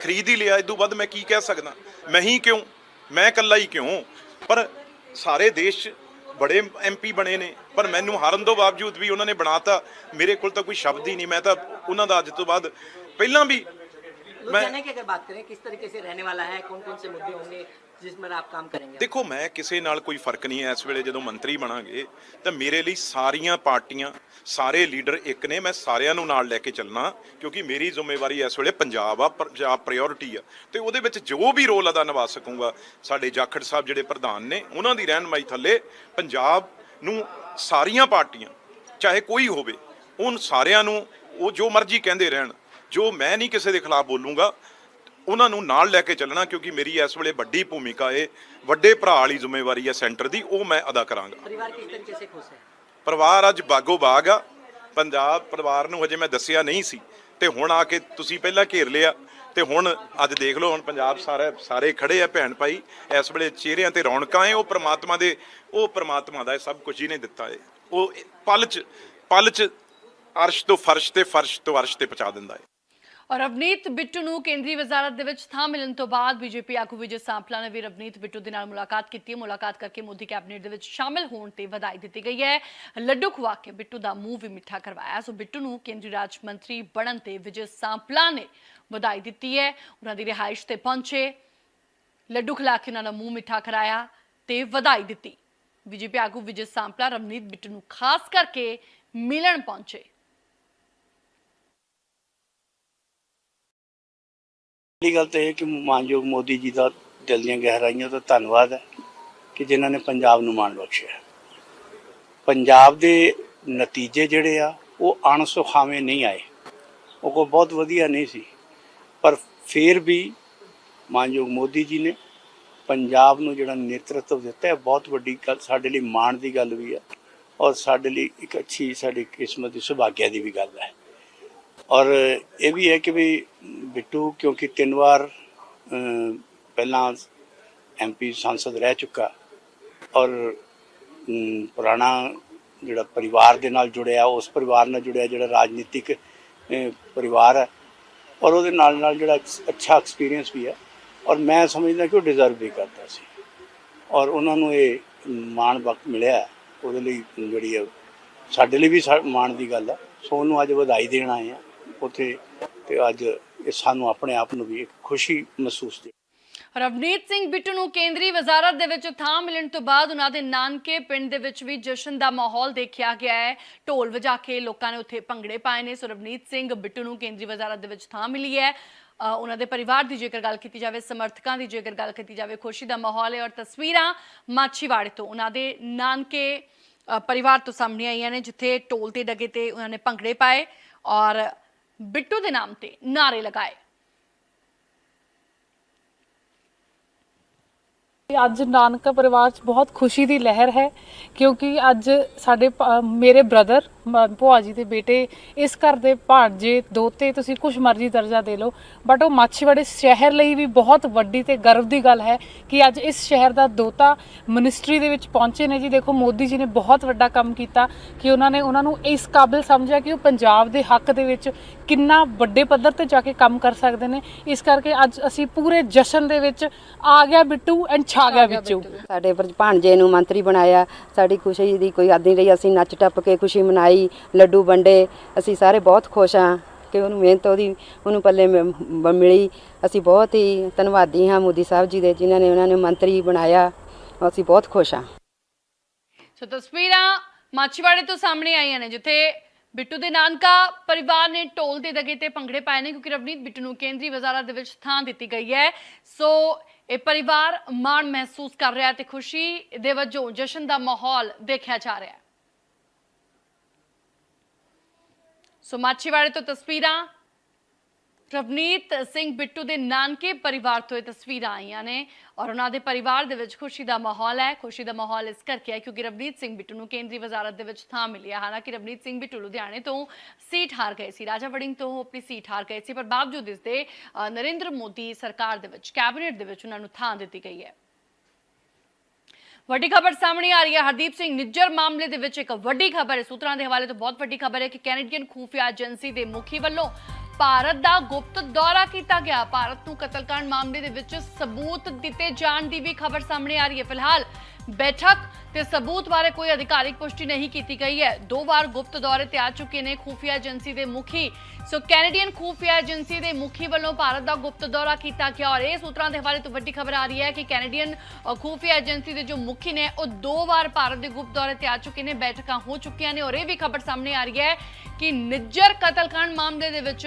ਖਰੀਦ ਹੀ ਲਿਆ ਇਦੋਂ ਵੱਧ ਮੈਂ ਕੀ ਕਹਿ ਸਕਦਾ ਮੈਂ ਹੀ ਕਿਉਂ ਮੈਂ ਇਕੱਲਾ ਹੀ ਕਿਉਂ ਪਰ ਸਾਰੇ ਦੇਸ਼ 'ਚ ਬੜੇ ਐਮਪੀ ਬਣੇ ਨੇ ਪਰ ਮੈਨੂੰ ਹਾਰਨ ਤੋਂ ਬਾਵਜੂਦ ਵੀ ਉਹਨਾਂ ਨੇ ਬਣਾਤਾ ਮੇਰੇ ਕੋਲ ਤਾਂ ਕੋਈ ਸ਼ਬਦ ਹੀ ਨਹੀਂ ਮੈਂ ਤਾਂ ਉਹਨਾਂ ਦਾ ਅੱਜ ਤੋਂ ਬਾਅਦ ਪਹਿਲਾਂ ਵੀ लुधियाना की अगर बात करें किस तरीके से रहने वाला है कौन कौन से मुद्दे होंगे जिसमें आप काम करेंगे ਦੇਖੋ ਮੈਂ ਕਿਸੇ ਨਾਲ ਕੋਈ ਫਰਕ ਨਹੀਂ ਹੈ ਇਸ ਵੇਲੇ ਜਦੋਂ ਮੰਤਰੀ ਬਣਾਂਗੇ ਤਾਂ ਮੇਰੇ ਲਈ ਸਾਰੀਆਂ ਪਾਰਟੀਆਂ ਸਾਰੇ ਲੀਡਰ ਇੱਕ ਨੇ ਮੈਂ ਸਾਰਿਆਂ ਨੂੰ ਨਾਲ ਲੈ ਕੇ ਚੱਲਣਾ ਕਿਉਂਕਿ ਮੇਰੀ ਜ਼ਿੰਮੇਵਾਰੀ ਇਸ ਵੇਲੇ ਪੰਜਾਬ ਆ ਪੰਜਾਬ ਪ੍ਰਾਇੋਰਟੀ ਆ ਤੇ ਉਹਦੇ ਵਿੱਚ ਜੋ ਵੀ ਰੋਲ ਅਦਾ ਨਿਭਾ ਸਕੂੰਗਾ ਸਾਡੇ ਜਾਖੜ ਸਾਹਿਬ ਜਿਹੜੇ ਪ੍ਰਧਾਨ ਨੇ ਉਹਨਾਂ ਦੀ ਰਹਿਨਮਾਈ ਥੱਲੇ ਪੰਜਾਬ ਨੂੰ ਸਾਰੀਆਂ ਪਾਰਟੀਆਂ ਚਾਹੇ ਕੋਈ ਹੋਵੇ ਉਨ ਸਾਰਿਆਂ ਨੂੰ ਉਹ ਜੋ ਮਰਜ਼ੀ ਕਹਿੰਦੇ ਰਹਿਣ ਜੋ ਮੈਂ ਨਹੀਂ ਕਿਸੇ ਦੇ ਖਿਲਾਫ ਬੋਲੂੰਗਾ ਉਹਨਾਂ ਨੂੰ ਨਾਲ ਲੈ ਕੇ ਚੱਲਣਾ ਕਿਉਂਕਿ ਮੇਰੀ ਇਸ ਵੇਲੇ ਵੱਡੀ ਭੂਮਿਕਾ ਹੈ ਵੱਡੇ ਭਰਾ ਵਾਲੀ ਜ਼ਿੰਮੇਵਾਰੀ ਹੈ ਸੈਂਟਰ ਦੀ ਉਹ ਮੈਂ ਅਦਾ ਕਰਾਂਗਾ परिवार किस तरीके से खुश है ਪਰਿਵਾਰ ਅੱਜ ਬਾਗੋ ਬਾਗ ਆ ਪੰਜਾਬ ਪਰਿਵਾਰ ਨੂੰ ਹਜੇ ਮੈਂ ਦੱਸਿਆ ਨਹੀਂ ਸੀ ਤੇ ਹੁਣ ਆ ਕੇ ਤੁਸੀਂ ਪਹਿਲਾਂ ਘੇਰ ਲਿਆ ਤੇ ਹੁਣ ਅੱਜ ਦੇਖ ਲਓ ਹੁਣ ਪੰਜਾਬ ਸਾਰੇ ਸਾਰੇ ਖੜੇ ਆ ਭੈਣ ਭਾਈ ਇਸ ਵੇਲੇ ਚਿਹਰਿਆਂ ਤੇ ਰੌਣਕਾਂ ਏ ਉਹ ਪ੍ਰਮਾਤਮਾ ਦੇ ਉਹ ਪ੍ਰਮਾਤਮਾ ਦਾ ਇਹ ਸਭ ਕੁਝ ਹੀ ਨੇ ਦਿੱਤਾ ਏ ਉਹ ਪਲ ਚ ਪਲ ਚ ਅਰਸ਼ ਤੋਂ ਫਰਸ਼ ਤੇ ਫਰਸ਼ ਤੋਂ ਅਰਸ਼ ਤੇ ਪਹੁੰਚਾ ਦਿੰਦਾ ਏ ਔਰ ਅਵਨੀਤ ਬਿੱਟੂ ਨੂੰ ਕੇਂਦਰੀ ਵਜ਼ਾਰਤ ਦੇ ਵਿੱਚ ਥਾਂ ਮਿਲਣ ਤੋਂ ਬਾਅਦ ਬੀਜੇਪੀ ਆਗੂ ਵਿਜੇ ਸਾਂਪਲਾ ਨੇ ਵੀ ਰਵਨੀਤ ਬਿੱਟੂ ਦੇ ਨਾਲ ਮੁਲਾਕਾਤ ਕੀਤੀ। ਹੈ ਮੁਲਾਕਾਤ ਕਰਕੇ ਮੋਦੀ ਕੈਬਨਿਟ ਦੇ ਵਿੱਚ ਸ਼ਾਮਿਲ ਹੋਣ ਤੇ ਵਧਾਈ ਦਿੱਤੀ ਗਈ ਹੈ। ਲੱਡੂ ਖਵਾ ਕੇ ਬਿੱਟੂ ਦਾ ਮੂੰਹ ਵੀ ਮਿੱਠਾ ਕਰਵਾਇਆ। ਸੋ ਬਿੱਟੂ ਨੂੰ ਕੇਂਦਰੀ ਰਾਜ ਮੰਤਰੀ ਬਣਨ ਤੇ ਵਿਜੇ ਸਾਂਪਲਾ ਨੇ ਵਧਾਈ ਦਿੱਤੀ ਹੈ। ਉਹਨਾਂ ਦੀ ਰਿਹਾਇਸ਼ ਤੇ ਪਹੁੰਚੇ। ਲੱਡੂ ਖਿਲਾ ਕੇ ਉਹਨਾਂ ਦਾ ਮੂੰਹ ਮਿੱਠਾ ਕਰਾਇਆ ਤੇ ਵਧਾਈ ਦਿੱਤੀ। ਬੀਜੇਪੀ ਆਗੂ ਵਿਜੇ ਸਾਂਪਲਾ ਰਵਨੀਤ ਬਿੱਟੂ ਨੂੰ ਖਾਸ ਕਰਕੇ ਮਿਲਣ ਪਹੁੰਚੇ। ਪਹਿਲੀ ਗੱਲ ਤਾਂ ਇਹ ਕਿ ਮਾਨਯੋਗ ਮੋਦੀ ਜੀ ਦਾ ਦਿਲ ਦੀਆਂ ਗਹਿਰਾਈਆਂ ਤੋਂ ਧੰਨਵਾਦ ਹੈ ਕਿ ਜਿਨ੍ਹਾਂ ਨੇ ਪੰਜਾਬ ਨੂੰ ਮਾਣ ਬਖਸ਼ਿਆ। ਪੰਜਾਬ ਦੇ ਨਤੀਜੇ ਜਿਹੜੇ ਆ, ਉਹ ਅਣਸੁਖਾਵੇਂ ਨਹੀਂ ਆਏ। ਉਹ ਕੋਈ ਬਹੁਤ ਵਧੀਆ ਨਹੀਂ ਸੀ। ਪਰ ਫਿਰ ਵੀ ਮਾਨਯੋਗ ਮੋਦੀ ਜੀ ਨੇ ਪੰਜਾਬ ਨੂੰ ਜਿਹੜਾ ਨੇਤਰਤਵ ਦਿੱਤਾ ਹੈ, ਬਹੁਤ ਵੱਡੀ ਗੱਲ ਸਾਡੇ ਲਈ ਮਾਣ ਦੀ ਗੱਲ ਵੀ ਹੈ ਔਰ ਸਾਡੇ ਲਈ ਇੱਕ ਅੱਛੀ, ਸਾਡੀ ਕਿਸਮਤ ਦੀ ਸੁਭਾਗਿਆ ਦੀ ਵੀ ਗੱਲ ਹੈ। ਔਰ ਇਹ ਵੀ ਹੈ ਕਿ ਵੀ ਬਿੱਟੂ ਕਿਉਂਕਿ ਤਿੰਨ ਵਾਰ ਅਮ, ਪਹਿਲਾਂ ਐਮਪੀ ਸੰਸਦ ਰਹਿ ਚੁੱਕਾ ਔਰ ਪੁਰਾਣਾ ਜਿਹੜਾ ਪਰਿਵਾਰ ਦੇ ਨਾਲ ਜੁੜਿਆ ਉਸ ਪਰਿਵਾਰ ਨਾਲ ਜੁੜਿਆ ਜਿਹੜਾ ਰਾਜਨੀਤਿਕ ਪਰਿਵਾਰ ਹੈ ਔਰ ਉਹਦੇ ਨਾਲ ਨਾਲ ਜਿਹੜਾ ਅੱਛਾ ਐਕਸਪੀਰੀਅੰਸ ਵੀ ਹੈ ਔਰ ਮੈਂ ਸਮਝਦਾ ਕਿ ਉਹ ਡਿਜ਼ਰਵ ਵੀ ਕਰਦਾ ਸੀ ਔਰ ਉਹਨਾਂ ਨੂੰ ਇਹ ਮਾਣ ਵਕਤ ਮਿਲਿਆ ਉਹਦੇ ਲਈ ਜਿਹੜੀ ਹੈ ਸਾਡੇ ਲਈ ਵੀ ਸਾ- ਮਾਣ ਦੀ ਗੱਲ ਹੈ। ਸੋ ਉਹਨੂੰ ਅੱਜ ਵਧਾਈ ਦੇਣ ਆਏ ਆ ਉੱਥੇ ਤੇ ਅੱਜ ਇਹ ਸਾਨੂੰ ਆਪਣੇ ਆਪ ਨੂੰ ਵੀ ਇੱਕ ਖੁਸ਼ੀ ਮਹਿਸੂਸ ਦੀ ਰਵਨੀਤ ਸਿੰਘ ਬਿੱਟੂ ਨੂੰ ਕੇਂਦਰੀ ਵਜ਼ਾਰਤ ਦੇ ਵਿੱਚ ਥਾਂ ਮਿਲਣ ਤੋਂ ਬਾਅਦ ਉਹਨਾਂ ਦੇ ਨਾਨਕੇ ਪਿੰਡ ਦੇ ਵਿੱਚ ਵੀ ਜਸ਼ਨ ਦਾ ਮਾਹੌਲ ਦੇਖਿਆ ਗਿਆ ਹੈ। ਢੋਲ ਵਜਾ ਕੇ ਲੋਕਾਂ ਨੇ ਉੱਥੇ ਭੰਗੜੇ ਪਾਏ ਨੇ। ਸੋ ਰਵਨੀਤ ਸਿੰਘ ਬਿੱਟੂ ਨੂੰ ਕੇਂਦਰੀ ਵਜ਼ਾਰਤ ਦੇ ਵਿੱਚ ਥਾਂ ਮਿਲੀ ਹੈ। ਉਹਨਾਂ ਦੇ ਪਰਿਵਾਰ ਦੀ ਜੇਕਰ ਗੱਲ ਕੀਤੀ ਜਾਵੇ, ਸਮਰਥਕਾਂ ਦੀ ਜੇਕਰ ਗੱਲ ਕੀਤੀ ਜਾਵੇ, ਖੁਸ਼ੀ ਦਾ ਮਾਹੌਲ ਹੈ ਔਰ ਤਸਵੀਰਾਂ ਮਾਛੀਵਾੜੇ ਤੋਂ ਉਹਨਾਂ ਦੇ ਨਾਨਕੇ ਪਰਿਵਾਰ ਤੋਂ ਸਾਹਮਣੇ ਆਈਆਂ ਨੇ, ਜਿੱਥੇ ਢੋਲ ਤੇ ਡਗੇ ਤੇ ਉਹਨਾਂ ਨੇ ਭੰਗੜੇ ਪਾਏ ਔਰ ਬਿੱਟੂ ਦੇ ਨਾਮ ਤੇ ਨਾਰੇ ਲਗਾਏ। ਅੱਜ ਨਾਨਕਾ ਪਰਿਵਾਰ 'ਚ ਬਹੁਤ ਖੁਸ਼ੀ ਦੀ ਲਹਿਰ ਹੈ, ਕਿਉਂਕਿ ਅੱਜ ਸਾਡੇ ਭ- ਮੇਰੇ ਬ੍ਰਦਰ ਭੂਆ ਜੀ ਦੇ ਬੇਟੇ, ਇਸ ਘਰ ਦੇ ਭਾਣਜੇ, ਦੋਤੇ, ਤੁਸੀਂ ਕੁਛ ਮਰਜ਼ੀ ਦਰਜਾ ਦੇ ਲਓ ਬਟ ਉਹ ਮਾਛੀਵਾੜੇ ਸ਼ਹਿਰ ਲਈ ਵੀ ਬਹੁਤ ਵੱਡੀ ਤੇ ਗਰਵ ਦੀ ਗੱਲ ਹੈ ਕਿ ਅੱਜ ਇਸ ਸ਼ਹਿਰ ਦਾ ਦੋਤਾ ਮਿਨਿਸਟਰੀ ਦੇ ਵਿੱਚ ਪਹੁੰਚੇ ਨੇ ਜੀ। ਦੇਖੋ, ਮੋਦੀ ਜੀ ਨੇ ਬਹੁਤ ਵੱਡਾ ਕੰਮ ਕੀਤਾ ਕਿ ਉਹਨਾਂ ਨੇ ਉਹਨਾਂ ਨੂੰ ਇਸ ਕਾਬਿਲ ਸਮਝਿਆ ਕਿ ਉਹ ਪੰਜਾਬ ਦੇ ਹੱਕ ਦੇ ਵਿੱਚ ਕਿੰਨਾ ਵੱਡੇ ਪੱਧਰ ਤੇ ਜਾ ਕੇ ਕੰਮ ਕਰ ਸਕਦੇ ਨੇ। ਇਸ ਕਰਕੇ ਅੱਜ ਅਸੀਂ ਪੂਰੇ ਜਸ਼ਨ ਦੇ ਵਿੱਚ ਆ ਗਿਆ ਬਿੱਟੂ ਐਂਡ ਛਾ ਗਿਆ ਵਿੱਚੋਂ। ਸਾਡੇ ਭਾਣਜੇ ਨੂੰ ਮੰਤਰੀ ਬਣਾਇਆ ਸਾਡੀ ਖੁਸ਼ੀ ਦੀ ਕੋਈ ਹੱਦ ਨਹੀਂ ਰਹੀ ਅਸੀਂ ਨੱਚ ਟੱਪ ਕੇ ਖੁਸ਼ੀ ਮਨਾਈ ਲੱਡੂ ਵੰਡੇ ਅਸੀਂ ਸਾਰੇ ਬਹੁਤ ਖੁਸ਼ ਹਾਂ ਕਿ ਉਹਨੂੰ ਮਿਹਨਤ ਉਹਦੀ ਉਹਨੂੰ ਪੱਲੇ ਮਿਲੀ। ਅਸੀਂ ਬਹੁਤ ਹੀ ਧੰਨਵਾਦੀ ਹਾਂ ਮੋਦੀ ਸਾਹਿਬ ਜੀ ਦੇ ਜਿਨ੍ਹਾਂ ਨੇ ਉਹਨਾਂ ਨੂੰ ਮੰਤਰੀ ਬਣਾਇਆ। ਅਸੀਂ ਬਹੁਤ ਖੁਸ਼ ਹਾਂ। ਸੋ ਤਸਵੀਰਾਂ ਮਾਛੀਵਾੜੇ ਤੋਂ ਸਾਹਮਣੇ ਆਈਆਂ ਨੇ ਜਿੱਥੇ ਬਿੱਟੂ ਦੇ ਨਾਨਕਾ ਪਰਿਵਾਰ ਨੇ ਢੋਲ ਦੇ ਦਗੇ ਤੇ ਭੰਗੜੇ ਪਾਏ ਨੇ, ਕਿਉਂਕਿ ਰਵਨੀਤ ਬਿੱਟੂ ਨੂੰ ਕੇਂਦਰੀ ਵਜ਼ਾਰਤ ਦੇ ਵਿੱਚ ਥਾਂ ਦਿੱਤੀ ਗਈ ਹੈ। ਸੋ ਇਹ ਪਰਿਵਾਰ ਮਾਣ ਮਹਿਸੂਸ ਕਰ ਰਿਹਾ ਹੈ ਤੇ ਖੁਸ਼ੀ ਦੇ ਵਜੋਂ ਜਸ਼ਨ ਦਾ ਮਾਹੌਲ ਦੇਖਿਆ ਜਾ ਰਿਹਾ ਹੈ। ਸੋ ਮਾਛੀਵਾੜੇ ਤੋਂ ਤਸਵੀਰਾਂ ਰਵਨੀਤ ਸਿੰਘ ਬਿੱਟੂ ਦੇ ਨਾਨਕੇ ਪਰਿਵਾਰ ਤੋਂ ਇਹ ਤਸਵੀਰਾਂ ਆਈਆਂ ਨੇ ਔਰ ਉਹਨਾਂ ਦੇ ਪਰਿਵਾਰ ਦੇ ਵਿੱਚ ਖੁਸ਼ੀ ਦਾ ਮਾਹੌਲ ਹੈ। ਖੁਸ਼ੀ ਦਾ ਮਾਹੌਲ ਇਸ ਕਰਕੇ ਹੈ ਕਿਉਂਕਿ ਰਵਨੀਤ ਸਿੰਘ ਬਿੱਟੂ ਨੂੰ ਕੇਂਦਰੀ ਵਜ਼ਾਰਤ ਦੇ ਵਿੱਚ ਥਾਂ ਮਿਲੀ ਹੈ ਹਾਲਾਂਕਿ ਰਵਨੀਤ ਸਿੰਘ ਬਿੱਟੂ ਲੁਧਿਆਣੇ ਤੋਂ ਸੀਟ ਹਾਰ ਗਏ ਸੀ। ਰਾਜਾ ਵੜਿੰਗ ਤੋਂ ਆਪਣੀ ਸੀਟ ਹਾਰ ਗਏ ਸੀ, ਪਰ ਬਾਵਜੂਦ ਇਸ ਦੇ ਨਰਿੰਦਰ ਮੋਦੀ ਸਰਕਾਰ ਦੇ ਵਿੱਚ, ਕੈਬਨਿਟ ਦੇ ਵਿੱਚ ਉਹਨਾਂ ਨੂੰ ਥਾਂ ਦਿੱਤੀ ਗਈ ਹੈ। ਵੱਡੀ ਖਬਰ ਸਾਹਮਣੇ ਆ ਰਹੀ ਹੈ। ਹਰਦੀਪ ਸਿੰਘ ਨਿੱਜਰ ਮਾਮਲੇ ਦੇ ਵਿੱਚ ਇੱਕ ਵੱਡੀ ਖਬਰ ਹੈ। ਸੂਤਰਾਂ ਦੇ ਹਵਾਲੇ ਤੋਂ ਬਹੁਤ ਵੱਡੀ ਖਬਰ ਹੈ ਕਿ ਕੈਨੇਡੀਅਨ ਖੂਫੀਆ ਏਜੰਸੀ ਦੇ ਮੁਖੀ ਵੱਲੋਂ ਭਾਰਤ ਦਾ ਗੁਪਤ ਦੌਰਾ ਕੀਤਾ ਗਿਆ। ਭਾਰਤ ਨੂੰ ਕਤਲकांड ਮਾਮਲੇ ਦੇ ਵਿੱਚ ਸਬੂਤ ਦਿੱਤੇ ਜਾਣ ਦੀ ਵੀ ਖਬਰ ਸਾਹਮਣੇ ਆ ਰਹੀ ਹੈ। ਫਿਲਹਾਲ ਬੈਠਕ ਤੇ ਸਬੂਤ ਬਾਰੇ ਕੋਈ ਅਧਿਕਾਰਿਕ ਪੁਸ਼ਟੀ ਨਹੀਂ ਕੀਤੀ ਗਈ ਹੈ ਦੋ ਵਾਰ ਗੁਪਤ ਦੌਰੇ ਤੇ ਆ ਚੁੱਕੇ ਨੇ ਖੂਫੀਆ ਏਜੰਸੀ ਦੇ ਮੁਖੀ ਸੋ ਕੈਨੇਡੀਅਨ ਖੂਫੀਆ ਏਜੰਸੀ ਦੇ ਮੁਖੀ ਵੱਲੋਂ ਭਾਰਤ ਦਾ ਗੁਪਤ ਦੌਰਾ ਕੀਤਾ ਗਿਆ ਔਰ ਇਹ ਸੂਤਰਾਂ ਦੇ ਹਵਾਲੇ ਤੋਂ ਵੱਡੀ ਖਬਰ ਆ ਰਹੀ ਹੈ ਕਿ ਕੈਨੇਡੀਅਨ ਅ, ਖੂਫੀਆ ਏਜੰਸੀ ਦੇ ਜੋ ਮੁਖੀ ਨੇ ਉਹ ਦੋ ਵਾਰ ਭਾਰਤ ਦੇ ਗੁਪਤ ਦੌਰੇ ਤੇ ਆ ਚੁੱਕੇ ਨੇ ਬੈਠਕਾਂ ਹੋ ਚੁੱਕੀਆਂ ਨੇ ਔਰ ਇਹ ਵੀ ਖਬਰ ਸਾਹਮਣੇ ਆ ਰਹੀ ਹੈ ਕਿ ਨਿੱਜਰ ਕਤਲकांड ਮਾਮਲੇ ਦੇ ਵਿੱਚ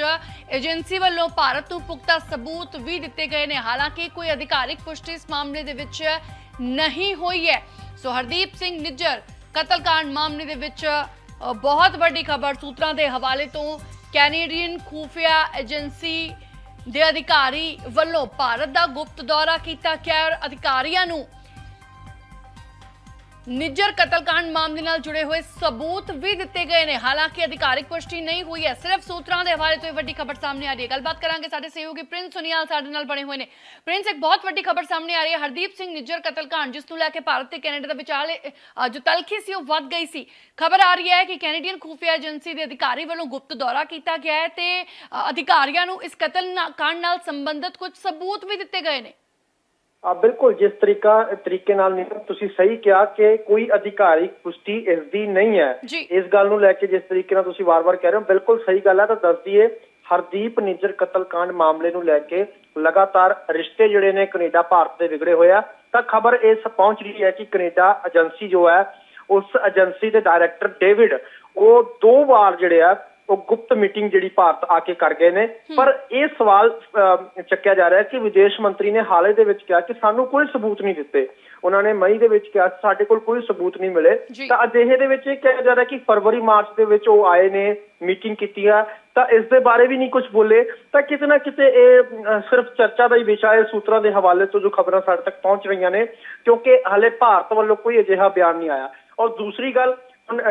ਏਜੰਸੀ ਵੱਲੋਂ ਭਾਰਤ ਨੂੰ ਪੁਖਤਾ ਸਬੂਤ ਵੀ ਦਿੱਤੇ ਗਏ ਨੇ ਹਾਲਾਂਕਿ ਕੋਈ ਅਧਿਕਾਰਿਕ ਪੁਸ਼ਟੀ ਇਸ ਮਾਮਲੇ ਦੇ ਵਿੱਚ ਨਹੀਂ ਹੋਈ ਹੈ। ਸੋ ਹਰਦੀਪ ਸਿੰਘ ਨਿੱਜਰ ਕਤਲकांड ਮਾਮਲੇ ਦੇ ਵਿੱਚ ਬਹੁਤ ਵੱਡੀ ਖਬਰ ਸੂਤਰਾਂ ਦੇ ਹਵਾਲੇ ਤੋਂ ਕੈਨੇਡੀਅਨ ਖੂਫੀਆ ਏਜੰਸੀ ਦੇ ਅਧਿਕਾਰੀ ਵੱਲੋਂ ਭਾਰਤ ਦਾ ਗੁਪਤ ਦੌਰਾ ਕੀਤਾ ਗਿਆ ਔਰ ਅਧਿਕਾਰੀਆਂ ਨੂੰ ਨਿੱਜਰ ਕਤਲकांड ਮਾਮਲੇ ਨਾਲ ਜੁੜੇ ਹੋਏ ਸਬੂਤ ਵੀ ਦਿੱਤੇ ਗਏ ਨੇ। ਹਾਲਾਂਕਿ ਅਧਿਕਾਰਿਕ ਪੁਸ਼ਟੀ ਨਹੀਂ ਹੋਈ ਹੈ, ਸਿਰਫ ਸੂਤਰਾਂ ਦੇ ਹਵਾਲੇ ਤੋਂ ਇਹ ਵੱਡੀ ਖਬਰ ਸਾਹਮਣੇ ਆ ਰਹੀ ਹੈ। ਗੱਲਬਾਤ ਕਰਾਂਗੇ ਸਾਡੇ ਸਹਿਯੋਗੀ ਪ੍ਰਿੰਸ ਸੁਨੀਆਲ ਸਾਡੇ ਨਾਲ ਬਣੇ ਹੋਏ ਨੇ। ਪ੍ਰਿੰਸ, ਇੱਕ ਬਹੁਤ ਵੱਡੀ ਖਬਰ ਸਾਹਮਣੇ ਆ ਰਹੀ ਹੈ। ਹਰਦੀਪ ਸਿੰਘ ਨਿੱਜਰ ਕਤਲकांड, ਜਿਸ ਨੂੰ ਲੈ ਕੇ ਭਾਰਤ ਤੇ ਕੈਨੇਡਾ ਦੇ ਵਿਚਾਲੇ ਜੋ ਤਲਖੀ ਸੀ, ਉਹ ਵੱਧ ਗਈ ਸੀ। ਖਬਰ ਆ ਰਹੀ ਹੈ ਕਿ ਕੈਨੇਡੀਅਨ ਖੂਫੀਆ ਏਜੰਸੀ ਦੇ ਅਧਿਕਾਰੀ ਵੱਲੋਂ ਗੁਪਤ ਦੌਰਾ ਕੀਤਾ ਗਿਆ ਹੈ ਤੇ ਅਧਿਕਾਰੀਆਂ ਨੂੰ ਇਸ ਕਤਲ ਨਾ- ਕਾਂਡ ਨਾਲ ਸੰਬੰਧਿਤ ਕੁਝ ਸਬੂਤ ਵੀ ਦਿੱਤੇ ਗਏ ਨੇ। ਬਿਲਕੁਲ ਜਿਸ ਤਰੀਕਾ ਤਰੀਕੇ ਨਾਲ ਨੀਤਮ ਤੁਸੀਂ ਸਹੀ ਕਿਹਾ ਕਿ ਕੋਈ ਅਧਿਕਾਰਿਕ ਪੁਸ਼ਟੀ ਇਸ ਦੀ ਨਹੀਂ ਹੈ। ਇਸ ਗੱਲ ਨੂੰ ਲੈ ਕੇ ਜਿਸ ਤਰੀਕੇ ਨਾਲ ਤੁਸੀਂ ਵਾਰ-ਵਾਰ ਕਹਿ ਰਹੇ ਹੋ ਬਿਲਕੁਲ ਸਹੀ ਗੱਲ ਹੈ ਤਾਂ ਦੱਸ ਦਈਏ ਹਰਦੀਪ ਨਿੱਜਰ ਕਤਲकांड ਮਾਮਲੇ ਨੂੰ ਲੈ ਕੇ ਲਗਾਤਾਰ ਰਿਸ਼ਤੇ ਜਿਹੜੇ ਨੇ ਕੈਨੇਡਾ ਭਾਰਤ ਦੇ ਵਿਗੜੇ ਹੋਏ ਆ ਤਾਂ ਖਬਰ ਇਸ ਪਹੁੰਚ ਰਹੀ ਹੈ ਕਿ ਕੈਨੇਡਾ ਏਜੰਸੀ ਜੋ ਹੈ ਉਸ ਏਜੰਸੀ ਦੇ ਡਾਇਰੈਕਟਰ ਡੇਵਿਡ ਉਹ ਦੋ ਵਾਰ ਜਿਹੜੇ ਆ ਉਹ ਗੁਪਤ ਮੀਟਿੰਗ ਜਿਹੜੀ ਭਾਰਤ ਆ ਕੇ ਕਰ ਗਏ ਨੇ। ਪਰ ਇਹ ਸਵਾਲ ਚੱਕਿਆ ਜਾ ਰਿਹਾ ਹੈ ਕਿ ਵਿਦੇਸ਼ ਮੰਤਰੀ ਨੇ ਹਾਲੇ ਦੇ ਵਿੱਚ ਕਿਹਾ ਕਿ ਸਾਨੂੰ ਕੋਈ ਸਬੂਤ ਨਹੀਂ ਦਿੱਤੇ। ਉਹਨਾਂ ਨੇ ਮਈ ਦੇ ਵਿੱਚ ਕਿਹਾ ਸਾਡੇ ਕੋਲ ਕੋਈ ਸਬੂਤ ਨਹੀਂ ਮਿਲੇ। ਤਾਂ ਅਜਿਹੇ ਦੇ ਵਿੱਚ ਇਹ ਕਿਹਾ ਜਾ ਰਿਹਾ ਕਿ ਫਰਵਰੀ ਮਾਰਚ ਦੇ ਵਿੱਚ ਉਹ ਆਏ ਨੇ ਮੀਟਿੰਗ ਕੀਤੀ ਆ ਤਾਂ ਇਸ ਦੇ ਬਾਰੇ ਵੀ ਨਹੀਂ ਕੁਝ ਬੋਲੇ। ਤਾਂ ਕਿਤੇ ਨਾ ਕਿਤੇ ਇਹ ਸਿਰਫ ਚਰਚਾ ਦਾ ਹੀ ਵਿਸ਼ਾ ਹੈ ਸੂਤਰਾਂ ਦੇ ਹਵਾਲੇ ਤੋਂ ਜੋ ਖਬਰਾਂ ਸਾਡੇ ਤੱਕ ਪਹੁੰਚ ਰਹੀਆਂ ਨੇ ਕਿਉਂਕਿ ਹਾਲੇ ਭਾਰਤ ਵੱਲੋਂ ਕੋਈ ਅਜਿਹਾ ਬਿਆਨ ਨਹੀਂ ਆਇਆ। ਔਰ ਦੂਸਰੀ ਗੱਲ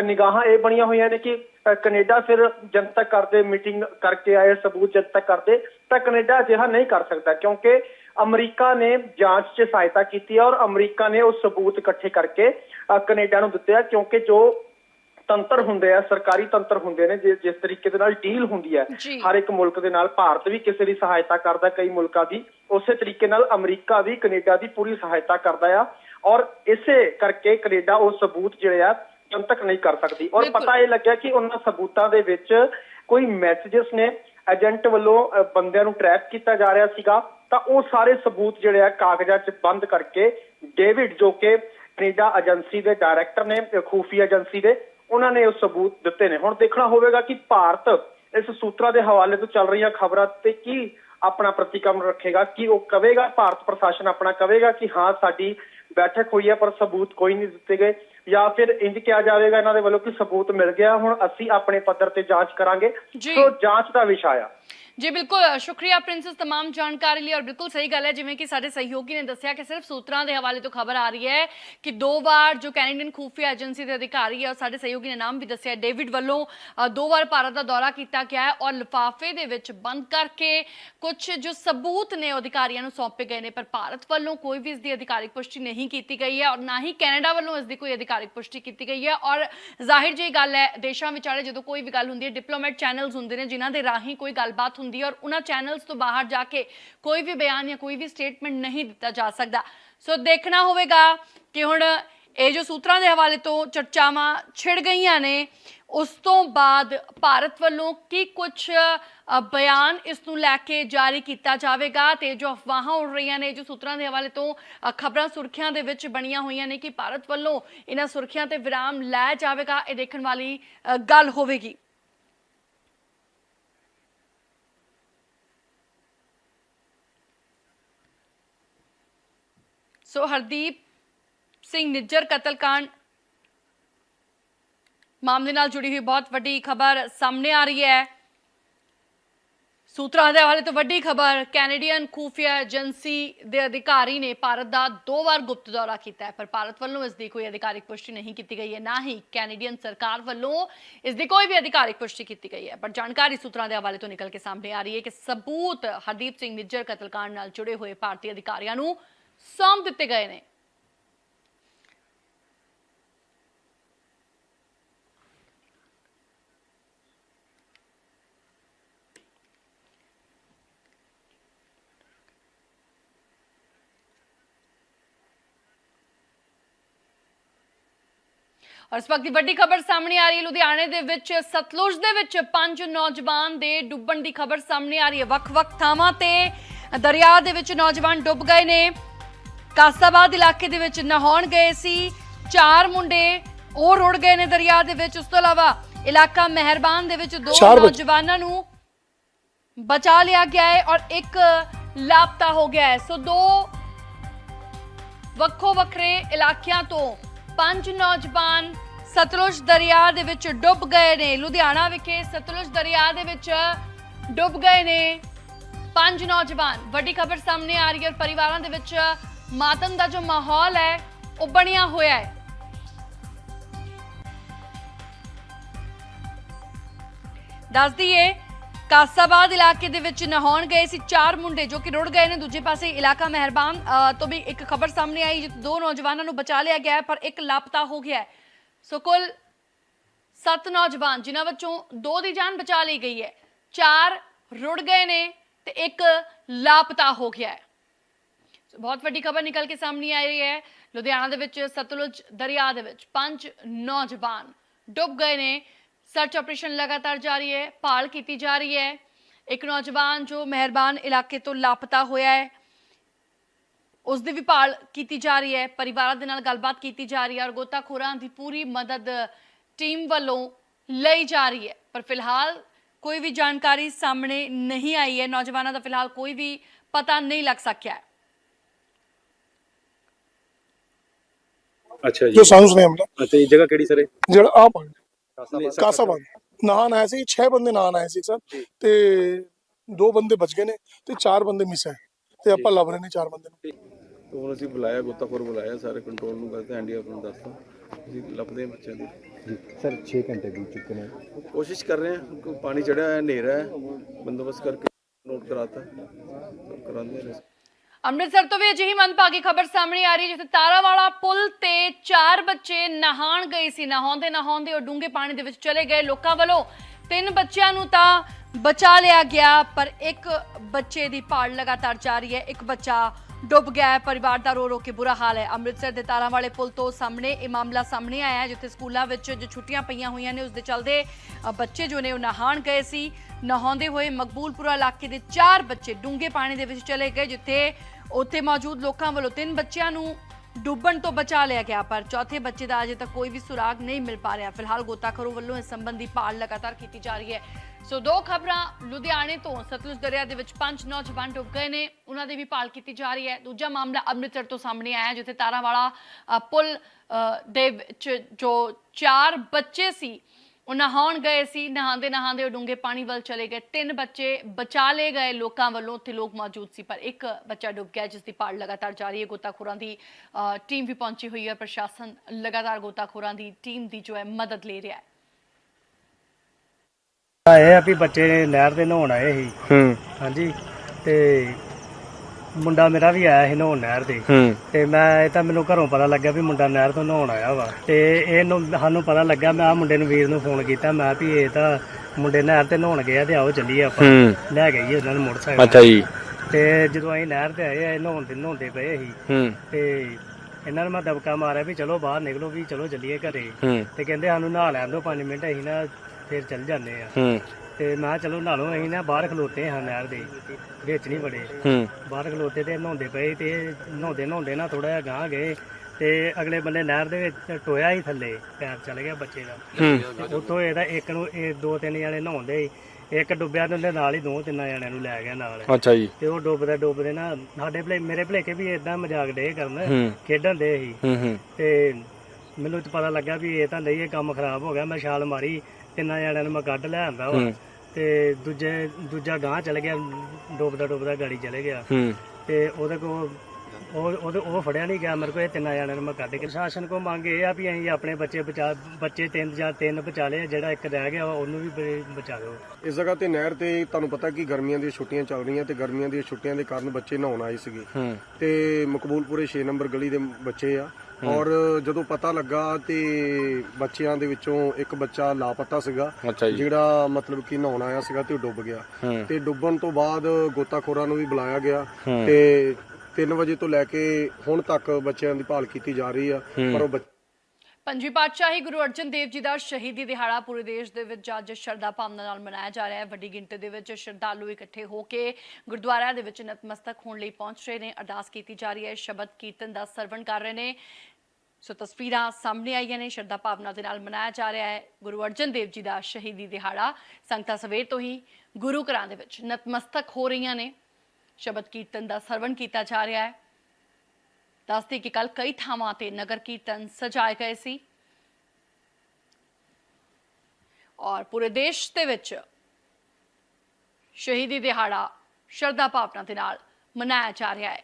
ਨਿਗਾਹਾਂ ਇਹ ਬਣੀਆਂ ਹੋਈਆਂ ਨੇ ਕਿ ਕੈਨੇਡਾ ਫਿਰ ਜਨਤਕ ਕਰਦੇ ਮੀਟਿੰਗ ਕਰਕੇ ਆਏ ਸਬੂਤ ਜਨਤਕ ਕਰਦੇ ਤਾਂ ਕੈਨੇਡਾ ਅਜਿਹਾ ਨਹੀਂ ਕਰ ਸਕਦਾ ਕਿਉਂਕਿ ਅਮਰੀਕਾ ਨੇ ਜਾਂਚ 'ਚ ਸਹਾਇਤਾ ਕੀਤੀ ਹੈ ਔਰ ਅਮਰੀਕਾ ਨੇ ਉਹ ਸਬੂਤ ਇਕੱਠੇ ਕਰਕੇ ਕੈਨੇਡਾ ਨੂੰ ਦਿੱਤੇ ਆ ਕਿਉਂਕਿ ਜੋ ਤੰਤਰ ਹੁੰਦੇ ਆ ਸਰਕਾਰੀ ਤੰਤਰ ਹੁੰਦੇ ਨੇ ਜਿ- ਜਿਸ ਤਰੀਕੇ ਦੇ ਨਾਲ ਡੀਲ ਹੁੰਦੀ ਹੈ। ਹਰ ਇੱਕ ਮੁਲਕ ਦੇ ਨਾਲ ਭਾਰਤ ਵੀ ਕਿਸੇ ਦੀ ਸਹਾਇਤਾ ਕਰਦਾ ਕਈ ਮੁਲਕਾਂ ਦੀ ਉਸੇ ਤਰੀਕੇ ਨਾਲ ਅਮਰੀਕਾ ਵੀ ਕੈਨੇਡਾ ਦੀ ਪੂਰੀ ਸਹਾਇਤਾ ਕਰਦਾ ਆ ਔਰ ਇਸੇ ਕਰਕੇ ਕੈਨੇਡਾ ਉਹ ਸਬੂਤ ਜਿਹੜੇ ਆ ਜਨਤਕ ਨਹੀਂ ਕਰ ਸਕਦੀ। ਔਰ। ਪਤਾ ਇਹ ਲੱਗਿਆ ਕਿ ਉਹਨਾਂ ਸਬੂਤਾਂ ਦੇ ਵਿੱਚ ਕੋਈ ਮੈਸੇजेस ਨੇ ਏਜੰਟ ਵੱਲੋਂ ਬੰਦਿਆਂ ਨੂੰ ਟਰੈਪ ਕੀਤਾ ਜਾ ਰਿਹਾ ਸੀਗਾ। ਤਾਂ ਉਹ ਸਾਰੇ ਸਬੂਤ ਜਿਹੜੇ ਆ ਕਾਗਜ਼ਾਂ 'ਚ ਬੰਦ ਕਰਕੇ ਡੇਵਿਡ ਜੋ ਕਿ ਕੈਨੇਡਾ ਏਜੰਸੀ ਦੇ ਡਾਇਰੈਕਟਰ ਨੇ ਖੂਫੀਆ ਏਜੰਸੀ ਦੇ ਉਹਨਾਂ ਨੇ ਉਹ ਸਬੂਤ ਦਿੱਤੇ ਨੇ। ਹੁਣ ਦੇਖਣਾ ਹੋਵੇਗਾ ਕਿ ਭਾਰਤ ਇਸ ਸੂਤਰਾਂ ਦੇ ਹਵਾਲੇ ਤੋਂ ਚੱਲ ਰਹੀਆਂ ਖਬਰਾਂ ਤੇ ਕੀ ਆਪਣਾ ਪ੍ਰਤੀਕਰਮ ਰੱਖੇਗਾ ਕਿ ਉਹ ਕਵੇਗਾ ਭਾਰਤ ਪ੍ਰਸ਼ਾਸਨ ਆਪਣਾ ਕਵੇਗਾ ਕਿ ਹਾਂ ਸਾਡੀ ਬੈਠਕ ਹੋਈ ਹੈ ਪਰ ਸਬੂਤ ਕੋਈ ਨਹੀਂ ਦਿੱਤੇ ਗਏ। ਜਾਂ ਫਿਰ ਇੰਜ ਕਿਹਾ ਜਾਵੇਗਾ ਇਹਨਾਂ ਦੇ ਵੱਲੋਂ ਕਿ ਸਬੂਤ ਮਿਲ ਗਿਆ ਹੁਣ ਅਸੀਂ ਆਪਣੇ ਪੱਧਰ ਤੇ ਜਾਂਚ ਕਰਾਂਗੇ। ਸੋ ਜਾਂਚ ਦਾ ਵਿਸ਼ਾ ਆ ਜੀ ਬਿਲਕੁਲ ਸ਼ੁਕਰੀਆ ਪ੍ਰਿੰਸਸ तमाम ਜਾਣਕਾਰੀ ਲਈ ਔਰ ਬਿਲਕੁਲ ਸਹੀ ਗੱਲ ਹੈ ਜਿਵੇਂ ਕਿ ਸਾਡੇ ਸਹਿਯੋਗੀ ਨੇ ਦੱਸਿਆ ਕਿ ਸਿਰਫ ਸੂਤਰਾਂ ਦੇ ਹਵਾਲੇ ਤੋਂ ਖਬਰ ਆ ਰਹੀ ਹੈ ਕਿ ਦੋ ਵਾਰ ਜੋ ਕੈਨੇਡੀਅਨ ਖੂਫੀਆ ਏਜੰਸੀ ਦੇ ਅਧਿਕਾਰੀ ਹੈ ਔਰ ਸਾਡੇ ਸਹਿਯੋਗੀ ਨੇ ਨਾਮ ਵੀ ਦੱਸਿਆ ਡੇਵਿਡ ਵੱਲੋਂ ਅ, ਦੋ ਵਾਰ ਭਾਰਤ ਦਾ ਦੌਰਾ ਕੀਤਾ ਗਿਆ ਹੈ ਔਰ ਲਿਫਾਫੇ ਦੇ ਵਿੱਚ ਬੰਦ ਕਰਕੇ ਕੁਝ ਜੋ ਸਬੂਤ ਨੇ ਉਹ ਅਧਿਕਾਰੀਆਂ ਨੂੰ ਸੌਂਪੇ ਗਏ ਨੇ ਪਰ ਭਾਰਤ ਵੱਲੋਂ ਕੋਈ ਵੀ ਇਸ ਦੀ ਅਧਿਕਾਰਿਕ ਪੁਸ਼ਟੀ ਨਹੀਂ ਕੀਤੀ ਗਈ ਹੈ ਔਰ ਨਾ ਹੀ ਕੈਨੇਡਾ ਵੱਲੋਂ ਇਸ ਦੀ ਕੋਈ ਅਧਿਕਾਰਿਕ ਪੁਸ਼ਟੀ ਕੀਤੀ ਗਈ ਹੈ ਔਰ ਜ਼ਾਹਿਰ ਜਿਹੀ ਗੱਲ ਹੈ ਦੇਸ਼ਾਂ ਵਿਚਾਲੇ ਜਦੋਂ ਕੋਈ ਵੀ ਗੱਲ ਹੁੰਦੀ ਹੈ ਡਿਪਲੋਮੈਟ ਚੈਨਲਸ ਹੁੰਦੇ ਨੇ ਜਿਨ੍ਹਾਂ ਦੇ ਰਾਹੀਂ ਕੋਈ ਗੱਲਬਾਤ ਹੁੰਦੀ ਹੈ ਔਰ ਉਹਨਾਂ ਚੈਨਲਸ ਤੋਂ ਬਾਹਰ ਜਾ ਕੇ ਕੋਈ ਵੀ ਬਿਆਨ ਜਾਂ ਕੋਈ ਵੀ ਸਟੇਟਮੈਂਟ ਨਹੀਂ ਦਿੱਤਾ ਜਾ ਸਕਦਾ। ਸੋ ਦੇਖਣਾ ਹੋਵੇਗਾ ਕਿ ਹੁਣ ਇਹ ਜੋ ਸੂਤਰਾਂ ਦੇ ਹਵਾਲੇ ਤੋਂ ਚਰਚਾਵਾਂ ਛਿੜ ਗਈਆਂ ਨੇ, ਉਸ ਤੋਂ ਬਾਅਦ ਭਾਰਤ ਵੱਲੋਂ ਕੀ ਕੁਝ ਬਿਆਨ ਇਸ ਨੂੰ ਲੈ ਕੇ ਜਾਰੀ ਕੀਤਾ ਜਾਵੇਗਾ? ਤੇ ਜੋ ਅਫਵਾਹਾਂ ਉੱਡ ਰਹੀਆਂ ਨੇ, ਜੋ ਸੂਤਰਾਂ ਦੇ ਹਵਾਲੇ ਤੋਂ ਖਬਰਾਂ ਸੁਰਖੀਆਂ ਦੇ ਵਿੱਚ ਬਣੀਆਂ ਹੋਈਆਂ ਨੇ ਕਿ ਭਾਰਤ ਵੱਲੋਂ ਇਹਨਾਂ ਸੁਰਖੀਆਂ ਤੇ ਵਿਰਾਮ ਲਾਇਆ ਜਾਵੇਗਾ, ਇਹ ਦੇਖਣ ਵਾਲੀ ਗੱਲ ਹੋਵੇਗੀ। ਸੋ ਹਰਦੀਪ ਸਿੰਘ ਨਿੱਜਰ, ਕਤਲकांड ਮਾਮਲੇ ਨਾਲ ਜੁੜੀ ਹੋਈ ਬਹੁਤ ਵੱਡੀ ਖਬਰ ਸਾਹਮਣੇ ਆ ਰਹੀ ਹੈ। ਸੂਤਰਾਂ ਦੇ ਹਵਾਲੇ ਤੋਂ ਵੱਡੀ ਖਬਰ, ਕੈਨੇਡੀਅਨ ਖੂਫੀਆ ਏਜੰਸੀ ਦੇ ਅਧਿਕਾਰੀ ਨੇ ਭਾਰਤ ਦਾ ਦੋ ਵਾਰ ਗੁਪਤ ਦੌਰਾ ਕੀਤਾ ਹੈ, ਪਰ ਭਾਰਤ ਵੱਲੋਂ ਇਸ ਦੀ ਕੋਈ ਅਧਿਕਾਰਿਕ ਪੁਸ਼ਟੀ ਨਹੀਂ ਕੀਤੀ ਗਈ ਹੈ, ਨਾ ਹੀ ਕੈਨੇਡੀਅਨ ਸਰਕਾਰ ਵੱਲੋਂ ਇਸ ਦੀ ਕੋਈ ਵੀ ਅਧਿਕਾਰਿਕ ਪੁਸ਼ਟੀ ਕੀਤੀ ਗਈ ਹੈ। ਪਰ ਜਾਣਕਾਰੀ ਸੂਤਰਾਂ ਦੇ ਹਵਾਲੇ ਤੋਂ ਨਿਕਲ ਕੇ ਸਾਹਮਣੇ ਆ ਰਹੀ ਹੈ ਕਿ ਸਬੂਤ ਹਰਦੀਪ ਸਿੰਘ ਨਿੱਜਰ, ਕਤਲकांड ਨਾਲ ਜੁੜੇ ਹੋਏ ਭਾਰਤੀ ਅਧਿਕਾਰੀਆਂ ਨੂੰ ਸੌਂਪ ਦਿੱਤੇ ਗਏ ਨੇ। ਔਰ ਇਸ ਵਕਤ ਦੀ ਵੱਡੀ ਖਬਰ ਸਾਹਮਣੇ ਆ ਰਹੀ ਹੈ। ਲੁਧਿਆਣੇ ਦੇ ਵਿੱਚ ਸਤਲੁਜ ਦੇ ਵਿੱਚ ਪੰਜ ਨੌਜਵਾਨ ਦੇ ਡੁੱਬਣ ਦੀ ਖਬਰ ਸਾਹਮਣੇ ਆ ਰਹੀ ਹੈ। ਵੱਖ-ਵੱਖ ਥਾਵਾਂ ਤੇ ਦਰਿਆ ਦੇ ਵਿੱਚ ਨੌਜਵਾਨ ਡੁੱਬ ਗਏ ਨੇ। ਕਾਸਾਬਾਦ ਇਲਾਕੇ ਦੇ ਵਿੱਚ ਨਹਾਉਣ ਗਏ ਸੀ। ਚਾਰ ਮੁੰਡੇ ਉਹ ਰੁੜ ਗਏ ਨੇ ਦਰਿਆ ਦੇ ਵਿੱਚ। ਉਸ ਤੋਂ ਇਲਾਵਾ ਇਲਾਕਾ ਮਹਿਰਬਾਨ ਦੇ ਵਿੱਚ ਦੋ ਨੌਜਵਾਨਾਂ ਨੂੰ ਬਚਾ ਲਿਆ ਗਿਆ ਹੈ ਔਰ ਇੱਕ ਲਾਪਤਾ ਹੋ ਗਿਆ ਹੈ। ਸੋ ਦੋ ਵੱਖੋ ਵੱਖਰੇ ਇਲਾਕਿਆਂ ਤੋਂ ਪੰਜ ਨੌਜਵਾਨ ਸਤਲੁਜ ਦਰਿਆ ਦੇ ਵਿੱਚ ਡੁੱਬ ਗਏ ਨੇ। ਲੁਧਿਆਣਾ ਵਿਖੇ ਸਤਲੁਜ ਦਰਿਆ ਦੇ ਵਿੱਚ ਡੁੱਬ ਗਏ ਨੇ ਪੰਜ ਨੌਜਵਾਨ। ਵੱਡੀ ਖਬਰ ਸਾਹਮਣੇ ਆ ਰਹੀ ਹੈ ਪਰਿਵਾਰਾਂ ਦੇ ਵਿੱਚ ਮਾਤਮ ਦਾ ਜੋ ਮਾਹੌਲ ਹੈ ਉਹ ਬਣਿਆ ਹੋਇਆ ਹੈ। ਦੱਸ ਦਈਏ ਕਾਸਾਬਾਦ ਇਲਾਕੇ ਦੇ ਵਿੱਚ ਨਹਾਉਣ ਗਏ ਸੀ ਚਾਰ ਮੁੰਡੇ ਜੋ ਕਿ ਰੁੜ ਗਏ ਨੇ। ਦੂਜੇ ਪਾਸੇ ਇਲਾਕਾ ਮਹਿਰਬਾਨ ਤੋਂ ਵੀ ਇੱਕ ਖਬਰ ਸਾਹਮਣੇ ਆਈ ਜਿੱਥੇ ਦੋ ਨੌਜਵਾਨਾਂ ਨੂੰ ਬਚਾ ਲਿਆ ਗਿਆ ਹੈ, ਪਰ ਇੱਕ ਲਾਪਤਾ ਹੋ ਗਿਆ ਹੈ। ਸੋ ਕੁੱਲ ਸੱਤ ਨੌਜਵਾਨ ਜਿਨ੍ਹਾਂ ਵਿੱਚੋਂ ਦੋ ਦੀ ਜਾਨ ਬਚਾ ਲਈ ਗਈ ਹੈ। ਚਾਰ ਰੁੜ ਗਏ ਨੇ ਤੇ ਇੱਕ ਲਾਪਤਾ ਹੋ ਗਿਆ ਹੈ। ਬਹੁਤ ਵੱਡੀ ਖਬਰ ਨਿਕਲ ਕੇ ਸਾਹਮਣੇ ਆ ਰਹੀ ਹੈ। ਲੁਧਿਆਣਾ ਦੇ ਵਿੱਚ ਸਤਲੁਜ ਦਰਿਆ ਦੇ ਵਿੱਚ ਪੰਜ ਨੌਜਵਾਨ ਡੁੱਬ ਗਏ ਨੇ। ਸਰਚ ਆਪਰੇਸ਼ਨ ਲਗਾਤਾਰ ਜਾਰੀ ਹੈ, ਭਾਲ ਕੀਤੀ ਜਾ ਰਹੀ ਹੈ। ਇੱਕ ਨੌਜਵਾਨ ਜੋ ਮਿਹਰਬਾਨ ਇਲਾਕੇ ਤੋਂ ਲਾਪਤਾ ਹੋਇਆ ਹੈ, ਉਸ ਦੀ ਵੀ ਭਾਲ ਕੀਤੀ ਜਾ ਰਹੀ ਹੈ। ਪਰਿਵਾਰਾਂ ਦੇ ਨਾਲ ਗੱਲਬਾਤ ਕੀਤੀ ਜਾ ਰਹੀ ਹੈ ਔਰ ਗੋਤਾਖੋਰਾਂ ਦੀ ਪੂਰੀ ਮਦਦ ਟੀਮ ਵੱਲੋਂ ਲਈ ਜਾ ਰਹੀ ਹੈ। ਪਰ ਫਿਲਹਾਲ ਕੋਈ ਵੀ ਜਾਣਕਾਰੀ ਸਾਹਮਣੇ ਨਹੀਂ ਆਈ ਹੈ। ਨੌਜਵਾਨਾਂ ਦਾ ਫਿਲਹਾਲ ਕੋਈ ਵੀ ਪਤਾ ਨਹੀਂ ਲੱਗ ਸਕਿਆ ਹੈ। ਅੱਛਾ ਜੀ। ਜੋ ਸਾਨੂੰ ਸੁਣਿਆ ਮਿਲਿਆ। ਅੱਛਾ ਇਹ ਜਗ੍ਹਾ ਕਿਹੜੀ ਸਰ ਇਹ? ਜਿਹੜਾ ਆ ਸਰ, ਕਾਸਾਬਾਦ ਨਹਾਣ ਆਏ ਸੀ 6 ਬੰਦੇ ਨਹਾਣ ਆਏ ਸੀ ਸਰ। ਤੇ ਦੋ ਬੰਦੇ ਬਚ ਗਏ ਨੇ ਤੇ ਚਾਰ ਬੰਦੇ ਮਿਸ ਹੈ ਤੇ ਆਪਾਂ ਲੱਭ ਰਹੇ ਨੇ ਚਾਰ ਬੰਦੇ ਨੂੰ। ਤੇ ਹੁਣ ਅਸੀਂ ਬੁਲਾਇਆ ਗੋਤਾਖੋਰ ਬੁਲਾਇਆ ਸਾਰੇ ਕੰਟਰੋਲ ਨੂੰ ਕਰਦੇ ਐਨਡੀਆਰ ਨੂੰ ਦੱਸਤਾ। ਅਸੀਂ ਲੱਭਦੇ ਹਾਂ ਬੱਚਿਆਂ ਦੀ। ਸਰ 6 ਘੰਟੇ ਬੀਤ ਚੁੱਕੇ ਨੇ। ਕੋਸ਼ਿਸ਼ ਕਰ ਰਹੇ ਹਾਂ ਕਿ ਪਾਣੀ ਚੜਿਆ ਹੈ ਹਨੇਰਾ ਹੈ। ਬੰਦੋਬਸਤ ਕਰਕੇ ਨੋਟ ਕਰਾਤਾ। ਕਰਾਉਂਦੇ ਨੇ। ਅੰਮ੍ਰਿਤਸਰ ਤੋਂ ਵੀ ਅਜਿਹੀ ਮੰਦਭਾਗੀ ਖਬਰ ਸਾਹਮਣੇ ਆ ਰਹੀ ਜਿੱਥੇ ਤਾਰਾਵਾਲਾ ਪੁਲ ਤੇ ਚਾਰ ਬੱਚੇ ਨਹਾਣ ਗਏ ਸੀ। ਨਹਾਉਂਦੇ ਨਹਾਉਂਦੇ ਉਹ ਡੂੰਘੇ ਪਾਣੀ ਦੇ ਵਿੱਚ ਚਲੇ ਗਏ। ਲੋਕਾਂ ਵੱਲੋਂ ਤਿੰਨ ਬੱਚਿਆਂ ਨੂੰ ਤਾਂ ਬਚਾ ਲਿਆ ਗਿਆ, ਪਰ ਇੱਕ ਬੱਚੇ ਦੀ ਭਾਲ ਲਗਾਤਾਰ ਜਾਰੀ ਹੈ। ਇੱਕ ਬੱਚਾ ਡੁੱਬ ਗਿਆ ਹੈ, ਪਰਿਵਾਰ ਦਾ ਰੋ ਰੋ ਕੇ ਬੁਰਾ ਹਾਲ ਹੈ। ਅੰਮ੍ਰਿਤਸਰ ਦੇ ਤਾਰਾਂ ਵਾਲੇ ਪੁਲ ਤੋਂ ਸਾਹਮਣੇ ਇਹ ਮਾਮਲਾ ਸਾਹਮਣੇ ਆਇਆ ਹੈ, ਜਿੱਥੇ ਸਕੂਲਾਂ ਵਿੱਚ ਜੋ ਛੁੱਟੀਆਂ ਪਈਆਂ ਹੋਈਆਂ ਨੇ, ਉਸ ਦੇ ਚਲਦੇ ਬੱਚੇ ਜੋ ਨੇ ਉਹ ਨਹਾਣ ਗਏ ਸੀ। ਨਹਾਉਂਦੇ ਹੋਏ ਮਕਬੂਲਪੁਰਾ ਇਲਾਕੇ ਦੇ ਚਾਰ ਬੱਚੇ ਡੂੰਘੇ ਪਾਣੀ ਦੇ ਵਿੱਚ ਚਲੇ ਗਏ, ਜਿੱਥੇ ਉੱਥੇ ਮੌਜੂਦ ਲੋਕਾਂ ਵੱਲੋਂ ਤਿੰਨ ਬੱਚਿਆਂ ਨੂੰ ਡੁੱਬਣ ਤੋਂ ਬਚਾ ਲਿਆ ਗਿਆ ਪਰ ਚੌਥੇ ਬੱਚੇ ਦਾ ਅਜੇ ਤੱਕ ਕੋਈ ਵੀ ਸੁਰਾਗ ਨਹੀਂ ਮਿਲ ਪਾ ਰਿਹਾ। ਫਿਲਹਾਲ ਗੋਤਾਖੋਰਾਂ ਵੱਲੋਂ ਇਸ ਸੰਬੰਧੀ ਭਾਲ ਲਗਾਤਾਰ ਕੀਤੀ ਜਾ ਰਹੀ ਹੈ। ਸੋ ਦੋ ਖਬਰਾਂ ਲੁਧਿਆਣੇ ਤੋਂ। ਸਤਲੁਜ ਦਰਿਆ ਦੇ ਵਿੱਚ ਪੰਜ ਨੌਜਵਾਨ ਡੁੱਬ ਗਏ ਨੇ। ਉਹਨਾਂ ਦੀ ਵੀ ਭਾਲ ਕੀਤੀ ਜਾ ਰਹੀ ਹੈ। ਦੂਜਾ ਮਾਮਲਾ ਅੰਮ੍ਰਿਤਸਰ ਤੋਂ ਸਾਹਮਣੇ ਆਇਆ ਜਿੱਥੇ ਤਾਰਾਵਾਲਾ ਪੁਲ ਅ, ਦੇ ਵਿੱਚ ਜੋ ਚਾਰ ਬੱਚੇ ਸੀ ਉਹ ਨਹਾਉਣ ਗਏ ਸੀ ਨਹਾਉਂਦੇ ਨਹਾਉਂਦੇ ਉਹ ਡੂੰਘੇ ਪਾਣੀ ਵੱਲ ਚਲੇ ਗਏ। ਤਿੰਨ ਬੱਚੇ ਬਚਾ ਲਏ ਗਏ ਲੋਕਾਂ ਵੱਲੋਂ ਉੱਥੇ ਲੋਕ ਮੌਜੂਦ ਸੀ ਪਰ ਇੱਕ ਬੱਚਾ ਡੁੱਬ ਗਿਆ ਜਿਸ ਦੀ ਭਾਲ ਲਗਾਤਾਰ ਜਾਰੀ ਹੈ। ਗੋਤਾਖੋਰਾਂ ਦੀ ਟੀਮ ਵੀ ਪਹੁੰਚੀ ਹੋਈ ਹੈ। ਪ੍ਰਸ਼ਾਸਨ ਲਗਾਤਾਰ ਗੋਤਾਖੋਰਾਂ ਦੀ ਟੀਮ ਦੀ ਜੋ ਹੈ ਮਦਦ ਲੈ ਰਿਹਾ ਹੈ। ਆਏ ਆ ਵੀ ਬੱਚੇ ਨਹਿਰ ਤੇ ਨਹਾਉਣ ਆਏ ਸੀ। ਹੂੰ। ਹਾਂਜੀ। ਤੇ ਮੁੰਡਾ ਮੇਰਾ ਵੀ ਆਇਆ ਸੀ ਨਹਾਉਣ ਨਹਿਰ ਤੇ। ਹੂੰ। ਤੇ ਮੈਂ ਇਹ ਤਾਂ ਮੈਨੂੰ ਘਰੋਂ ਪਤਾ ਲੱਗਿਆ ਵੀ ਮੁੰਡਾ ਨਹਿਰ ਤੋਂ ਨਹਾਉਣ ਆਇਆ ਵਾ। ਤੇ ਇਹਨੂੰ ਸਾਨੂੰ ਪਤਾ ਲੱਗਾ ਮੈਂ ਆ ਮੁੰਡੇ ਨੂੰ ਵੀਰ ਨੂੰ ਫੋਨ ਕੀਤਾ ਮੈਂ ਵੀ ਇਹ ਤਾਂ ਮੁੰਡੇ ਨਹਿਰ ਤੇ ਨਹਾਉਣ ਗਏ ਆ ਤੇ ਆਓ ਚੱਲੀਏ ਆਪਾਂ। ਹੂੰ। ਲੈ ਗਏ ਉਹਨਾਂ ਨੂੰ ਮੋਟਰਸਾਈਕਲ ਅੱਛਾ ਜੀ। ਤੇ ਜਦੋਂ ਅਸੀਂ ਨਹਿਰ ਤੇ ਆਏ ਆ ਇਹ ਨਹਾਉਣ ਦੇ ਨਹਾਉਂਦੇ ਪਏ ਸੀ। ਹੂੰ। ਤੇ ਇਹਨਾਂ ਨੂੰ ਮੈਂ ਦਬਕਾ ਮਾਰਿਆ ਵੀ ਚਲੋ ਬਾਹਰ ਨਿਕਲੋ ਵੀ ਚਲੋ ਚੱਲੀਏ ਘਰੇ। ਹੂੰ। ਤੇ ਕਹਿੰਦੇ ਸਾਨੂੰ ਨਹਾ ਲੈਣ ਦਿਓ 5 ਮਿੰਟ ਅਸੀਂ ਨਾ ਫਿਰ ਚੱਲ ਜਾਂਦੇ ਆ। ਹੂੰ। ਤੇ ਮੈਂ ਕਿਹਾ ਚਲੋ ਨਹਾ ਲਓ ਅਸੀਂ ਨਾ ਬਾਹਰ ਖਲੋਤੇ ਹਾਂ ਨਹਿਰ ਦੇ ਵਿੱਚ ਨਹੀਂ ਬੜੇ ਹੂੰ। ਬਾਹਰ ਖਲੋਤੇ ਤੇ ਨਹਾਉਂਦੇ ਪਏ ਤੇ ਨਹਾਉਂਦੇ ਨਹਾਉਂਦੇ ਨਾ ਥੋੜਾ ਜਿਹਾ ਗਾਂ ਗਏ ਤੇ ਅਗਲੇ ਬੰਦੇ ਨਹਿਰ ਦੇ ਵਿੱਚ ਟੋਇਆ ਹੀ ਥੱਲੇ ਪੈਰ ਚਲ ਗਿਆ ਬੱਚੇ ਦਾ। ਹੂੰ। ਉਤੋਂ ਇਹਦਾ ਇੱਕ ਨੂੰ ਇਹ ਦੋ ਤਿੰਨ ਜਣੇ ਨਹਾਉਂਦੇ ਸੀ ਇੱਕ ਡੁੱਬਿਆ ਤੇ ਉਹਦੇ ਨਾਲ ਹੀ ਦੋ ਤਿੰਨ ਜਣਿਆਂ ਨੂੰ ਲੈ ਗਿਆ ਨਾਲ। ਅੱਛਾ ਜੀ। ਤੇ ਉਹ ਡੁੱਬਦਾ ਡੁੱਬਦੇ ਨਾ ਸਾਡੇ ਭਲੇ ਮੇਰੇ ਭਲੇਕੇ ਵੀ ਇਦਾਂ ਮਜ਼ਾਕ ਡੇ ਕਰਨ ਹੂੰ। ਖੇਡਣ ਦੇ ਸੀ। ਹੂੰ ਹੂੰ। ਤੇ ਮੈਨੂੰ ਤਾਂ ਪਤਾ ਲੱਗਾ ਵੀ ਇਹ ਤਾਂ ਨਹੀਂ ਇਹ ਕੰਮ ਖਰਾਬ ਹੋ ਗਿਆ ਮੈਂ ਛਾਲ ਮਾਰੀ ਤਿੰਨਾਂ ਜਣਿਆਂ ਨੂੰ ਮੈਂ ਕੱਢ ਲੈ ਆਂਦਾ ਵਾ। ਹੂੰ। ਤੇ ਦੂਜੇ ਦੂਜਾ ਗਾਂ ਚਲ ਗਿਆ ਡੁੱਬਦਾ ਡੁੱਬਦਾ ਗਾੜੀ ਚਲੇ ਗਿਆ। ਹੂੰ। ਤੇ ਉਹਦੇ ਕੋ ਉਹ ਉਹਦੇ ਉਹ ਫੜਿਆ ਨਹੀਂ ਗਿਆ ਮੇਰੇ ਕੋਲ ਇਹ ਤਿੰਨਾਂ ਜਣਿਆਂ ਨੂੰ ਮੈਂ ਕੱਢ ਕੇ ਸ਼ਾਸਨ ਕੋ ਮੰਗ ਇਹ ਆ ਵੀ ਅਸੀਂ ਆਪਣੇ ਬੱਚੇ ਬਚਾ ਬੱਚੇ ਤਿੰਨ ਜਾਂ ਤਿੰਨ ਬਚਾ ਲਏ ਜਿਹੜਾ ਇੱਕ ਰਹਿ ਗਿਆ ਵਾ, ਉਹਨੂੰ ਵੀ ਬ- ਬਚਾ ਦਿਓ। ਇਸ ਜਗ੍ਹਾ ਤੇ ਨਹਿਰ ਤੇ ਤੁਹਾਨੂੰ ਪਤਾ ਕਿ ਗਰਮੀਆਂ ਦੀਆਂ ਛੁੱਟੀਆਂ ਚੱਲ ਰਹੀਆਂ ਤੇ ਗਰਮੀਆਂ ਦੀਆਂ ਛੁੱਟੀਆਂ ਦੇ ਕਾਰਨ ਬੱਚੇ ਨਹਾਉਣ ਆਏ ਸੀਗੇ। ਹੂੰ। ਤੇ ਮਕਬੂਲਪੁਰੇ 6 ਨੰਬਰ ਗਲੀ ਦੇ ਬੱਚੇ ਆ। ਔਰ ਜਦੋਂ ਪਤਾ ਲੱਗਾ ਤੇ ਬੱਚਿਆਂ ਦੇ ਵਿੱਚੋਂ ਇੱਕ ਬੱਚਾ ਲਾਪਤਾ ਸੀਗਾ ਜਿਹੜਾ ਮਤਲਬ ਕਿ ਨਹਾਉਣ ਆਇਆ ਸੀਗਾ ਤੇ ਉਹ ਡੁੱਬ ਗਿਆ। ਤੇ ਡੁੱਬਣ ਤੋਂ ਬਾਅਦ ਗੋਤਾਖੋਰਾਂ ਨੂੰ ਵੀ ਬੁਲਾਇਆ ਗਿਆ। ਤੇ 3 ਵਜੇ ਤੋਂ ਲੈ ਕੇ ਹੁਣ ਤੱਕ ਬੱਚਿਆਂ ਦੀ ਭਾਲ ਕੀਤੀ ਜਾ ਰਹੀ ਆ ਪਰ ਉਹ ਬੱਚੇ ਪੰਜਵੀਂ ਪਾਤਸ਼ਾਹੀ ਗੁਰੂ ਅਰਜਨ ਦੇਵ ਜੀ ਦਾ ਸ਼ਹੀਦੀ ਦਿਹਾੜਾ ਪੂਰੇ ਦੇਸ਼ ਦੇ ਵਿੱਚ ਅੱਜ ਸ਼ਰਧਾ ਭਾਵਨਾ ਨਾਲ ਮਨਾਇਆ ਜਾ ਰਿਹਾ ਹੈ। ਵੱਡੀ ਗਿਣਤੀ ਦੇ ਵਿੱਚ ਸ਼ਰਧਾਲੂ ਇਕੱਠੇ ਹੋ ਕੇ ਗੁਰਦੁਆਰਿਆਂ ਦੇ ਵਿੱਚ ਨਤਮਸਤਕ ਹੋਣ ਲਈ ਪਹੁੰਚ ਰਹੇ ਨੇ। ਅਰਦਾਸ ਕੀਤੀ ਜਾ ਰਹੀ ਹੈ। ਸ਼ਬਦ ਕੀਰਤਨ ਦਾ ਸਰਵਣ ਕਰ ਰਹੇ ਨੇ। ਸੋ ਤਸਵੀਰਾਂ ਸਾਹਮਣੇ ਆਈਆਂ ਨੇ। ਸ਼ਰਧਾ ਭਾਵਨਾ ਦੇ ਨਾਲ ਮਨਾਇਆ ਜਾ ਰਿਹਾ ਹੈ। ਗੁਰੂ ਅਰਜਨ ਦੇਵ ਜੀ ਦਾ ਸ਼ਹੀਦੀ ਦਿਹਾੜਾ ਸੰਗਤਾਂ ਸਵੇਰ ਤੋਂ ਹੀ ਗੁਰੂ ਘਰਾਂ ਦੇ ਵਿੱਚ ਨਤਮਸਤਕ ਹੋ ਰਹੀਆਂ ਨੇ। ਸ਼ਬਦ ਕੀਰਤਨ ਦਾ ਸਰਵਣ ਕੀਤਾ ਜਾ ਰਿਹਾ ਹੈ। ਦੱਸਦੇ ਕਿ ਕੱਲ ਕਈ ਥਾਵਾਂ ਤੇ ਨਗਰ ਕੀਰਤਨ ਸਜਾਏ ਗਏ ਸੀ ਔਰ ਪੂਰੇ ਦੇਸ਼ ਦੇ ਵਿੱਚ ਸ਼ਹੀਦੀ ਦਿਹਾੜਾ ਸ਼ਰਧਾ ਭਾਵਨਾ ਦੇ ਨਾਲ ਮਨਾਇਆ ਜਾ ਰਿਹਾ ਹੈ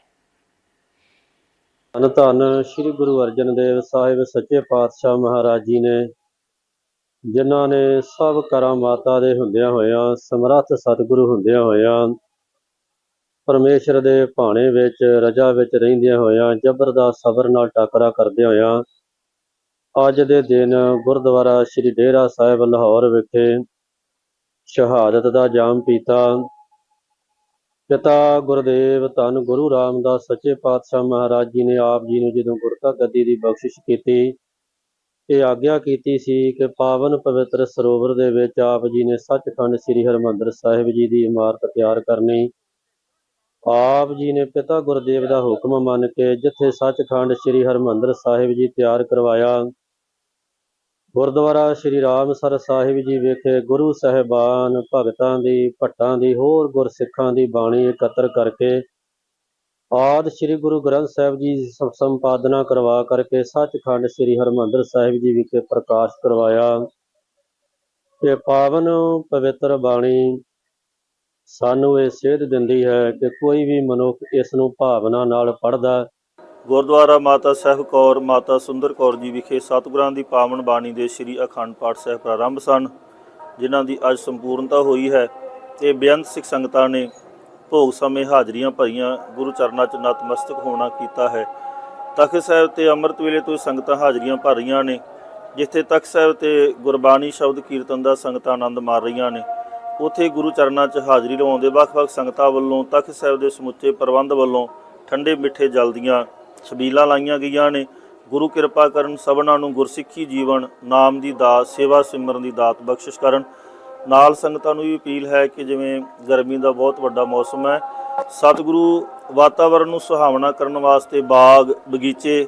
ਧੰਨ ਧੰਨ ਸ੍ਰੀ ਗੁਰੂ ਅਰਜਨ ਦੇਵ ਸਾਹਿਬ, ਸੱਚੇ ਪਾਤਸ਼ਾਹ ਮਹਾਰਾਜ ਜੀ ਨੇ, ਜਿਨ੍ਹਾਂ ਨੇ ਸਭ ਕਰਾਂ ਮਾਤਾ ਦੇ ਹੁੰਦਿਆਂ ਹੋਇਆਂ, ਸਮਰੱਥ ਸਤਿਗੁਰੂ ਹੁੰਦਿਆਂ ਹੋਇਆਂ ਪਰਮੇਸ਼ਰ ਦੇ ਭਾਣੇ ਵਿੱਚ, ਰਜਾ ਵਿੱਚ ਰਹਿੰਦਿਆਂ ਹੋਇਆਂ, ਜਬਰ ਦਾ ਸਬਰ ਨਾਲ ਟਾਕਰਾ ਕਰਦਿਆਂ ਹੋਇਆਂ, ਅੱਜ ਦੇ ਦਿਨ ਗੁਰਦੁਆਰਾ ਸ੍ਰੀ ਡੇਰਾ ਸਾਹਿਬ ਲਾਹੌਰ ਵਿਖੇ ਸ਼ਹਾਦਤ ਦਾ ਜਾਮ ਪੀਤਾ। ਪਿਤਾ ਗੁਰਦੇਵ ਧੰਨ ਗੁਰੂ ਰਾਮਦਾਸ ਸੱਚੇ ਪਾਤਸ਼ਾਹ ਮਹਾਰਾਜ ਜੀ ਨੇ ਆਪ ਜੀ ਨੂੰ ਜਦੋਂ ਗੁਰਤਾ ਗੱਦੀ ਦੀ ਬਖਸ਼ਿਸ਼ ਕੀਤੀ, ਇਹ ਆਗਿਆ ਕੀਤੀ ਸੀ ਕਿ ਪਾਵਨ ਪਵਿੱਤਰ ਸਰੋਵਰ ਦੇ ਵਿੱਚ ਆਪ ਜੀ ਨੇ ਸੱਚਖੰਡ ਸ੍ਰੀ ਹਰਿਮੰਦਰ ਸਾਹਿਬ ਜੀ ਦੀ ਇਮਾਰਤ ਤਿਆਰ ਕਰਨੀ ਆਪ ਜੀ ਨੇ ਪਿਤਾ ਗੁਰਦੇਵ ਦਾ ਹੁਕਮ ਮੰਨ ਕੇ ਜਿੱਥੇ ਸੱਚਖੰਡ ਸ੍ਰੀ ਹਰਿਮੰਦਰ ਸਾਹਿਬ ਜੀ ਤਿਆਰ ਕਰਵਾਇਆ, ਗੁਰਦੁਆਰਾ ਸ੍ਰੀ ਰਾਮਸਰ ਸਾਹਿਬ ਜੀ ਵਿਖੇ ਗੁਰੂ ਸਾਹਿਬਾਨ ਭਗਤਾਂ ਦੀ, ਭੱਟਾਂ ਦੀ, ਹੋਰ ਗੁਰਸਿੱਖਾਂ ਦੀ ਬਾਣੀ ਇਕੱਤਰ ਕਰਕੇ ਆਦ ਸ੍ਰੀ ਗੁਰੂ ਗ੍ਰੰਥ ਸਾਹਿਬ ਜੀ ਸੰਪਾਦਨਾ ਕਰਵਾ ਕਰਕੇ ਸੱਚਖੰਡ ਸ੍ਰੀ ਹਰਿਮੰਦਰ ਸਾਹਿਬ ਜੀ ਵਿਖੇ ਪ੍ਰਕਾਸ਼ ਕਰਵਾਇਆ। ਇਹ ਪਾਵਨ ਪਵਿੱਤਰ ਬਾਣੀ ਸਾਨੂੰ ਇਹ ਸੇਧ ਦਿੰਦੀ ਹੈ ਕਿ ਕੋਈ ਵੀ ਮਨੁੱਖ ਇਸ ਨੂੰ ਭਾਵਨਾ ਨਾਲ ਪੜ੍ਹਦਾ ਗੁਰਦੁਆਰਾ ਮਾਤਾ ਸਾਹਿਬ ਕੌਰ, ਮਾਤਾ ਸੁੰਦਰ ਕੌਰ ਜੀ ਵਿਖੇ ਸਤਿਗੁਰਾਂ ਦੀ ਪਾਵਨ ਬਾਣੀ ਦੇ ਸ੍ਰੀ ਅਖੰਡ ਪਾਠ ਸਾਹਿਬ ਪ੍ਰਾਰੰਭ ਸਨ, ਜਿਨ੍ਹਾਂ ਦੀ ਅੱਜ ਸੰਪੂਰਨਤਾ ਹੋਈ ਹੈ। ਤੇ ਬੇਅੰਤ ਸਿੱਖ ਸੰਗਤਾਂ ਨੇ ਭੋਗ ਸਮੇਂ ਹਾਜ਼ਰੀਆਂ ਭਰੀਆਂ ਗੁਰੂ ਚਰਨਾਂ 'ਚ ਨਤਮਸਤਕ ਹੋਣਾ ਕੀਤਾ ਹੈ। ਤਖਤ ਸਾਹਿਬ ਤੇ ਅੰਮ੍ਰਿਤ ਵੇਲੇ ਤੋਂ ਸੰਗਤਾਂ ਹਾਜ਼ਰੀਆਂ ਭਰ ਰਹੀਆਂ ਨੇ, ਜਿੱਥੇ ਤਖਤ ਸਾਹਿਬ ਤੇ ਗੁਰਬਾਣੀ ਸ਼ਬਦ ਕੀਰਤਨ ਦਾ ਸੰਗਤਾਂ ਆਨੰਦ ਮਾਰ ਰਹੀਆਂ ਨੇ। ਉਥੇ ਗੁਰੂ ਚਰਨਾਂ 'ਚ ਹਾਜ਼ਰੀ ਲਵਾਉਂਦੇ ਵੱਖ-ਵੱਖ ਸੰਗਤਾਂ ਵੱਲੋਂ ਤਖਤ ਸਾਹਿਬ ਦੇ ਸਮੁੱਚੇ ਪ੍ਰਬੰਧ ਵੱਲੋਂ ਠੰਡੇ ਮਿੱਠੇ ਜਲ ਦੀਆਂ ਛਬੀਲਾਂ ਲਾਈਆਂ ਗਈਆਂ ਨੇ। ਗੁਰੂ ਕਿਰਪਾ ਕਰਨ ਸਭਨਾਂ ਨੂੰ ਗੁਰਸਿੱਖੀ ਜੀਵਨ, ਨਾਮ ਦੀ ਦਾਤ, ਸੇਵਾ ਸਿਮਰਨ ਦੀ ਦਾਤ ਬਖਸ਼ਿਸ਼ ਕਰਨ। ਨਾਲ ਸੰਗਤਾਂ ਨੂੰ ਵੀ ਅਪੀਲ ਹੈ ਕਿ ਜਿਵੇਂ ਗਰਮੀ ਦਾ ਬਹੁਤ ਵੱਡਾ ਮੌਸਮ ਹੈ, ਸਤਿਗੁਰੂ ਵਾਤਾਵਰਣ ਨੂੰ ਸੁਹਾਵਣਾ ਕਰਨ ਵਾਸਤੇ ਬਾਗ, ਬਗੀਚੇ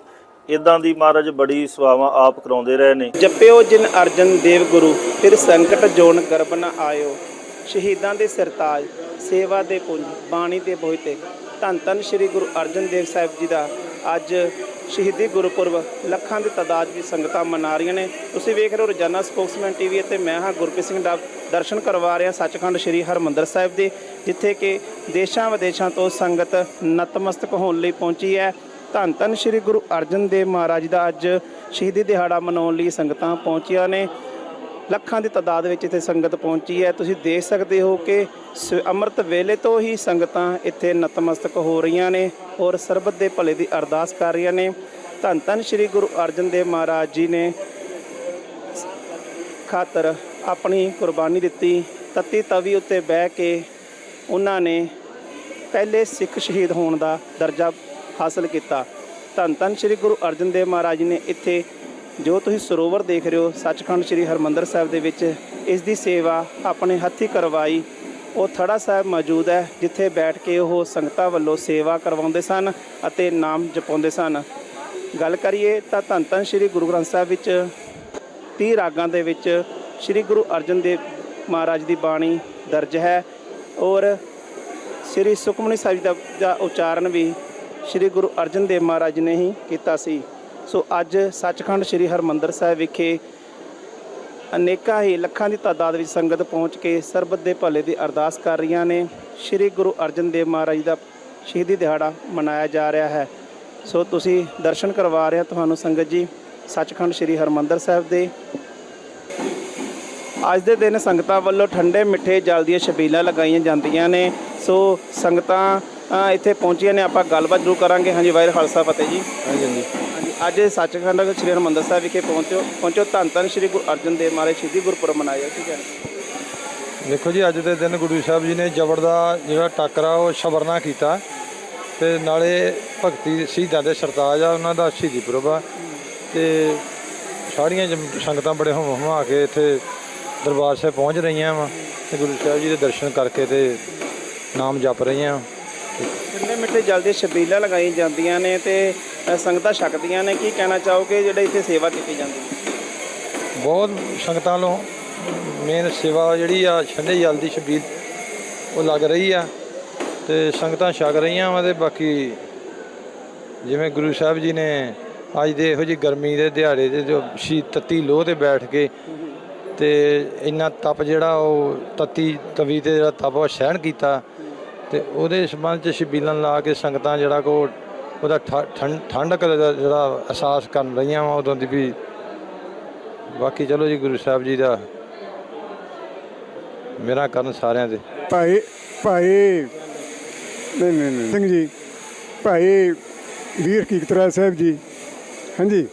ਇਦਾਂ ਦੀ ਮਹਾਰਾਜ ਬੜੀ ਸੇਵਾਵਾਂ ਆਪ ਕਰਾਉਂਦੇ ਰਹੇ ਨੇ। ਜਪਿਓ ਜਿਨ ਅਰਜਨ ਦੇਵ ਗੁਰੂ, ਫਿਰ ਸੰਕਟ ਜੋਨ ਗਰਬ ਨ ਆਇਓ। ਸ਼ਹੀਦਾਂ ਦੇ ਸਰਤਾਜ, ਸੇਵਾ ਦੇ ਪੁੰਜ, ਬਾਣੀ ਦੇ ਬੋਹਿਤੇ ਧੰਨ ਧੰਨ ਸ੍ਰੀ ਗੁਰੂ ਅਰਜਨ ਦੇਵ ਸਾਹਿਬ ਜੀ ਦਾ ਅੱਜ ਸ਼ਹੀਦੀ ਗੁਰਪੁਰਬ, ਲੱਖਾਂ ਦੀ ਤਾਦਾਦ ਵਿੱਚ ਸੰਗਤਾਂ ਮਨਾ ਰਹੀਆਂ ਨੇ। ਤੁਸੀਂ ਵੇਖ ਰਹੇ ਹੋ ਰੋਜ਼ਾਨਾ ਸਪੋਕਸਮੈਨ ਟੀਵੀ ਅਤੇ ਮੈਂ ਹਾਂ ਗੁਰਪ੍ਰੀਤ ਸਿੰਘ ਦਾ ਦਰਸ਼ਨ ਕਰਵਾ ਰਿਹਾ ਸੱਚਖੰਡ ਸ੍ਰੀ ਹਰਮੰਦਰ ਸਾਹਿਬ ਦੇ, ਜਿੱਥੇ ਕਿ ਦੇਸ਼ਾਂ ਵਿਦੇਸ਼ਾਂ ਤੋਂ ਸੰਗਤ ਨਤਮਸਤਕ ਹੋਣ ਲਈ ਪਹੁੰਚੀ ਹੈ। ਧੰਨ ਧੰਨ ਸ੍ਰੀ ਗੁਰੂ ਅਰਜਨ ਦੇਵ ਮਹਾਰਾਜ ਦਾ ਅੱਜ ਸ਼ਹੀਦੀ ਦਿਹਾੜਾ ਮਨਾਉਣ ਲਈ ਸੰਗਤਾਂ ਪਹੁੰਚੀਆਂ ਨੇ। ਲੱਖਾਂ ਦੀ ਤਾਦਾਦ ਵਿੱਚ ਇੱਥੇ ਸੰਗਤ ਪਹੁੰਚੀ ਹੈ। ਤੁਸੀਂ ਦੇਖ ਸਕਦੇ ਹੋ ਕਿ ਸ- ਅੰਮ੍ਰਿਤ ਵੇਲੇ ਤੋਂ ਹੀ ਸੰਗਤਾਂ ਇੱਥੇ ਨਤਮਸਤਕ ਹੋ ਰਹੀਆਂ ਨੇ ਔਰ ਸਰਬਤ ਦੇ ਭਲੇ ਦੀ ਅਰਦਾਸ ਕਰ ਰਹੀਆਂ ਨੇ। ਧੰਨ ਧੰਨ ਸ੍ਰੀ ਗੁਰੂ ਅਰਜਨ ਦੇਵ ਮਹਾਰਾਜ ਜੀ ਨੇ ਖਾਤਰ ਆਪਣੀ ਕੁਰਬਾਨੀ ਦਿੱਤੀ। ਤਤੀ ਤਵੀ ਉੱਤੇ ਬਹਿ ਕੇ ਉਹਨਾਂ ਨੇ ਪਹਿਲੇ ਸਿੱਖ ਸ਼ਹੀਦ ਹੋਣ ਦਾ ਦਰਜਾ ਹਾਸਲ ਕੀਤਾ। ਧੰਨ ਧੰਨ ਸ੍ਰੀ ਗੁਰੂ ਅਰਜਨ ਦੇਵ ਮਹਾਰਾਜ ਜੀ ਨੇ ਇੱਥੇ ਜੋ ਤੁਸੀਂ ਸਰੋਵਰ ਦੇਖ ਰਹੇ ਹੋ, ਸੱਚਖੰਡ ਸ੍ਰੀ ਹਰਮੰਦਰ ਸਾਹਿਬ ਦੇ ਵਿੱਚ, ਇਸ ਦੀ ਸੇਵਾ ਆਪਣੇ ਹੱਥੀਂ ਕਰਵਾਈ। ਉਹ ਥੜਾ ਸਾਹਿਬ ਮੌਜੂਦ ਹੈ, ਜਿੱਥੇ ਬੈਠ ਕੇ ਉਹ ਸੰਗਤਾਂ ਵੱਲੋਂ ਸੇਵਾ ਕਰਵਾਉਂਦੇ ਸਨ ਅਤੇ ਨਾਮ ਜਪਾਉਂਦੇ ਸਨ। ਗੱਲ ਕਰੀਏ ਤਾਂ ਧੰਨ ਧੰਨ ਸ੍ਰੀ ਗੁਰੂ ਗ੍ਰੰਥ ਸਾਹਿਬ ਵਿੱਚ 30 ਰਾਗਾਂ ਦੇ ਵਿੱਚ ਸ੍ਰੀ ਗੁਰੂ ਅਰਜਨ ਦੇਵ ਮਹਾਰਾਜ ਦੀ ਬਾਣੀ ਦਰਜ ਹੈ ਔਰ ਸ੍ਰੀ ਸੁਖਮਨੀ ਸਾਹਿਬ ਜੀ ਦਾ ਉਚਾਰਨ ਵੀ ਸ੍ਰੀ ਗੁਰੂ ਅਰਜਨ ਦੇਵ ਮਹਾਰਾਜ ਨੇ ਹੀ ਕੀਤਾ ਸੀ। ਸੋ ਅੱਜ ਸੱਚਖੰਡ ਸ੍ਰੀ ਹਰਮੰਦਰ ਸਾਹਿਬ ਵਿਖੇ ਅਨੇਕਾਂ ਹੀ ਲੱਖਾਂ ਦੀ ਤਾਦਾਦ ਵਿੱਚ ਸੰਗਤ ਪਹੁੰਚ ਕੇ ਸਰਬਤ ਦੇ ਭਲੇ ਦੀ ਅਰਦਾਸ ਕਰ ਰਹੀਆਂ ਨੇ। ਸ੍ਰੀ ਗੁਰੂ ਅਰਜਨ ਦੇਵ ਮਹਾਰਾਜ ਦਾ ਸ਼ਹੀਦੀ ਦਿਹਾੜਾ ਮਨਾਇਆ ਜਾ ਰਿਹਾ ਹੈ। ਸੋ ਤੁਸੀਂ ਦਰਸ਼ਨ ਕਰਵਾ ਰਹੇ ਹਾਂ ਤੁਹਾਨੂੰ ਸੰਗਤ ਜੀ ਸੱਚਖੰਡ ਸ੍ਰੀ ਹਰਮੰਦਰ ਸਾਹਿਬ ਦੇ। ਅੱਜ ਦੇ ਦਿਨ ਸੰਗਤਾਂ ਵੱਲੋਂ ਠੰਡੇ ਮਿੱਠੇ ਜਲ ਦੀਆਂ ਛਬੀਲਾਂ ਲਗਾਈਆਂ ਜਾਂਦੀਆਂ ਨੇ। ਸੋ ਸੰਗਤਾਂ ਇੱਥੇ ਪਹੁੰਚੀਆਂ ਨੇ। ਆਪਾਂ ਗੱਲਬਾਤ ਜ਼ਰੂਰ ਕਰਾਂਗੇ। ਹਾਂਜੀ, ਵਾਹਿਗੁਰੂ ਖਾਲਸਾ, ਫਤਿਹ ਜੀ। ਹਾਂਜੀ ਹਾਂਜੀ। ਅੱਜ ਸੱਚਖੰਡ ਸ੍ਰੀ ਹਰਿਮੰਦਰ ਸਾਹਿਬ ਵਿਖੇ ਪਹੁੰਚੋ ਪਹੁੰਚੋ। ਧੰਨ ਧੰਨ ਸ੍ਰੀ ਗੁਰੂ ਅਰਜਨ ਦੇਵ ਮਹਾਰਾਜ ਸ਼ਹੀਦੀ ਗੁਰਪੁਰਬ ਮਨਾਇਆ। ਠੀਕ ਹੈ। ਦੇਖੋ ਜੀ ਅੱਜ ਦੇ ਦਿਨ ਗੁਰੂ ਸਾਹਿਬ ਜੀ ਨੇ ਜਬਰ ਦਾ ਜਿਹੜਾ ਟਾਕਰਾ ਉਹ ਸ਼ਬਰਨਾ ਕੀਤਾ ਤੇ ਨਾਲੇ ਭਗਤੀ ਸ਼ਹੀਦਾਂ ਦੇ ਸਰਤਾਜ ਆ ਉਹਨਾਂ ਦਾ ਸ਼ਹੀਦੀ ਪੁਰਬ ਆ। ਤੇ ਸਾਰੀਆਂ ਸੰਗਤਾਂ ਬੜੇ ਹਮ ਹਮਾ ਕੇ ਇੱਥੇ ਦਰਬਾਰ ਸਾਹਿਬ ਪਹੁੰਚ ਰਹੀਆਂ ਵਾ ਤੇ ਗੁਰੂ ਸਾਹਿਬ ਜੀ ਦੇ ਦਰਸ਼ਨ ਕਰਕੇ ਤੇ ਨਾਮ ਜਪ ਰਹੀਆਂ। ਠੰਡੇ ਮਿੱਠੇ ਜਲ ਦੀਆਂ ਛਬੀਲਾਂ ਲਗਾਈ ਜਾਂਦੀਆਂ ਨੇ ਤੇ ਸੰਗਤਾਂ ਛਕਦੀਆਂ ਨੇ, ਕੀ ਕਹਿਣਾ ਚਾਹੋਗੇ ਜਿਹੜੇ ਇੱਥੇ ਸੇਵਾ ਕੀਤੀ ਜਾਂਦੀ? ਹੈ ਬਹੁਤ ਸੰਗਤਾਂ ਵੱਲੋਂ ਮੇਨ ਸੇਵਾ ਜਿਹੜੀ ਆ ਛੰਡੇ ਜਲ ਦੀ ਸ਼ਬੀਲ ਉਹ ਲੱਗ ਰਹੀ ਆ ਤੇ ਸੰਗਤਾਂ ਛਕ ਰਹੀਆਂ ਵਾ ਤੇ ਬਾਕੀ ਜਿਵੇਂ ਗੁਰੂ ਸਾਹਿਬ ਜੀ ਨੇ ਅੱਜ ਦੇ ਇਹੋ ਜਿਹੀ ਗਰਮੀ ਦੇ ਦਿਹਾੜੇ ਦੇ ਜੋ ਸ਼ੀ ਤੱਤੀ ਲੋਹ ਤੇ ਬੈਠ ਕੇ ਤੇ ਇੰਨਾ ਤਪ ਜਿਹੜਾ ਉਹ ਤੱਤੀ ਤਵੀ ਤੇ ਜਿਹੜਾ ਤਪ ਉਹ ਸਹਿਣ ਕੀਤਾ ਤੇ ਉਹਦੇ ਸੰਬੰਧ ਚ ਛਬੀਲਾਂ ਲਾ ਕੇ ਸੰਗਤਾਂ ਜਿਹੜਾ ਕੋ ਉਹਦਾ ਠੰਡ ਠੰਡਕ ਦਾ ਜਿਹੜਾ ਅਹਿਸਾਸ ਕਰ ਰਹੀਆਂ ਵਾ ਉਦੋਂ ਦੀ ਵੀ ਬਾਕੀ ਚਲੋ ਜੀ ਗੁਰੂ ਸਾਹਿਬ ਜੀ ਦਾ ਮੇਰਾ ਕਰਨ ਸਾਰਿਆਂ ਦੇ। ਭਾਈ ਭਾਈ ਨਹੀਂ ਨਹੀਂ ਨਹੀਂ। ਸਿੰਘ ਜੀ ਭਾਈ ਵੀਰ ਕੀਕਤਰਾ ਸਾਹਿਬ ਜੀ ਹਾਂਜੀ।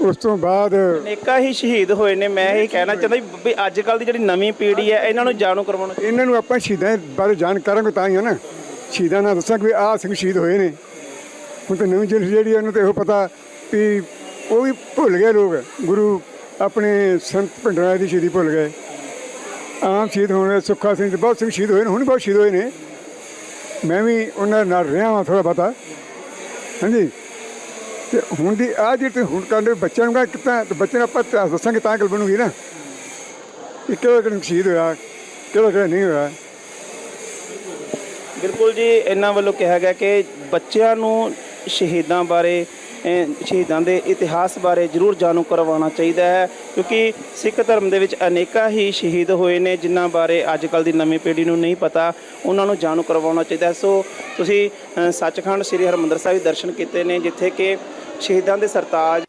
ਉਸ ਤੋਂ ਬਾਅਦ ਅਨੇਕਾਂ ਹੀ ਸ਼ਹੀਦ ਹੋਏ ਨੇ ਮੈਂ ਇਹ ਕਹਿਣਾ ਚਾਹੁੰਦਾ ਵੀ- ਵੀ ਅੱਜ ਕੱਲ ਦੀ ਜਿਹੜੀ ਨਵੀਂ ਪੀੜ੍ਹੀ ਹੈ ਇਹਨਾਂ ਨੂੰ ਜਾਣੂ ਕਰਵਾਉਣਾ ਇਹਨਾਂ ਨੂੰ ਆਪਾਂ ਸ਼ਹੀਦਾਂ ਬਾਰੇ ਜਾਣ ਕਰਾਂਗੇ ਤਾਂ ਹੀ ਹੈ ਨਾ। ਸ਼ਹੀਦਾਂ ਨਾਲ ਦੱਸਾਂ ਕਿ ਆਹ ਸਿੰਘ ਸ਼ਹੀਦ ਹੋਏ ਨੇ। ਹੁਣ ਤਾਂ ਨਵੀਂ ਜਿਹੜੀ ਜਿਹੜੀ ਉਹਨੂੰ ਤਾਂ ਇਹੋ ਪਤਾ ਵੀ ਉਹ ਵੀ ਭੁੱਲ ਗਏ ਲੋਕ। ਗੁਰੂ ਆਪਣੇ ਸੰਤ ਭੰਡਾਰਾ ਦੀ ਸ਼ਹੀਦੀ ਭੁੱਲ ਗਏ। ਆਮ ਸ਼ਹੀਦ ਹੋਣ ਸੁੱਖਾ ਸਿੰਘ ਬਹੁਤ ਸਿੰਘ ਸ਼ਹੀਦ ਹੋਏ ਨੇ, ਹੁਣ ਬਹੁਤ ਸ਼ਹੀਦ ਹੋਏ ਨੇ। ਮੈਂ ਵੀ ਉਹਨਾਂ ਨਾਲ ਰਿਹਾ ਹਾਂ ਥੋੜਾ ਬਹੁਤਾ। ਹਾਂਜੀ। ਤੇ ਹੁਣ ਦੀ ਆ ਜਿਹੜੀ ਤੁਸੀਂ ਹੁਣ ਕਰਦੇ ਬੱਚਿਆਂ ਨੂੰ ਕਹਾਂ ਕਿਤਾ ਤੇ ਬੱਚੇ ਨੂੰ ਆਪਾਂ ਦੱਸਾਂਗੇ ਤਾਂ ਗੱਲ ਬਣੂਗੀ ਨਾ। ਕਿ ਕਿਹੜਾ ਕਿਹੜਾ ਸ਼ਹੀਦ ਹੋਇਆ, ਕਿਹੜਾ ਕਿਹੜਾ ਨਹੀਂ ਹੋਇਆ। ਬਿਲਕੁਲ ਜੀ, ਇਹਨਾਂ ਵੱਲੋਂ ਕਿਹਾ ਗਿਆ ਕਿ ਬੱਚਿਆਂ ਨੂੰ ਸ਼ਹੀਦਾਂ ਬਾਰੇ ਸ਼ਹੀਦਾਂ ਦੇ ਇਤਿਹਾਸ ਬਾਰੇ ਜ਼ਰੂਰ ਜਾਣੂ ਕਰਵਾਉਣਾ ਚਾਹੀਦਾ ਹੈ, ਕਿਉਂਕਿ ਸਿੱਖ ਧਰਮ ਦੇ ਵਿੱਚ ਅਨੇਕਾਂ ਹੀ ਸ਼ਹੀਦ ਹੋਏ ਨੇ, ਜਿਨ੍ਹਾਂ ਬਾਰੇ ਅੱਜ ਕੱਲ ਦੀ ਨਵੀਂ ਪੀੜ੍ਹੀ ਨੂੰ ਨਹੀਂ ਪਤਾ, ਉਹਨਾਂ ਨੂੰ ਜਾਣੂ ਕਰਵਾਉਣਾ ਚਾਹੀਦਾ ਸੋ ਤੁਸੀਂ ਸੱਚਖੰਡ ਸ੍ਰੀ ਹਰਿਮੰਦਰ ਸਾਹਿਬ ਦੇ ਦਰਸ਼ਨ ਕੀਤੇ ਨੇ, ਜਿੱਥੇ ਕਿ ਸ਼ਹੀਦਾਂ ਦੇ ਸਰਤਾਜ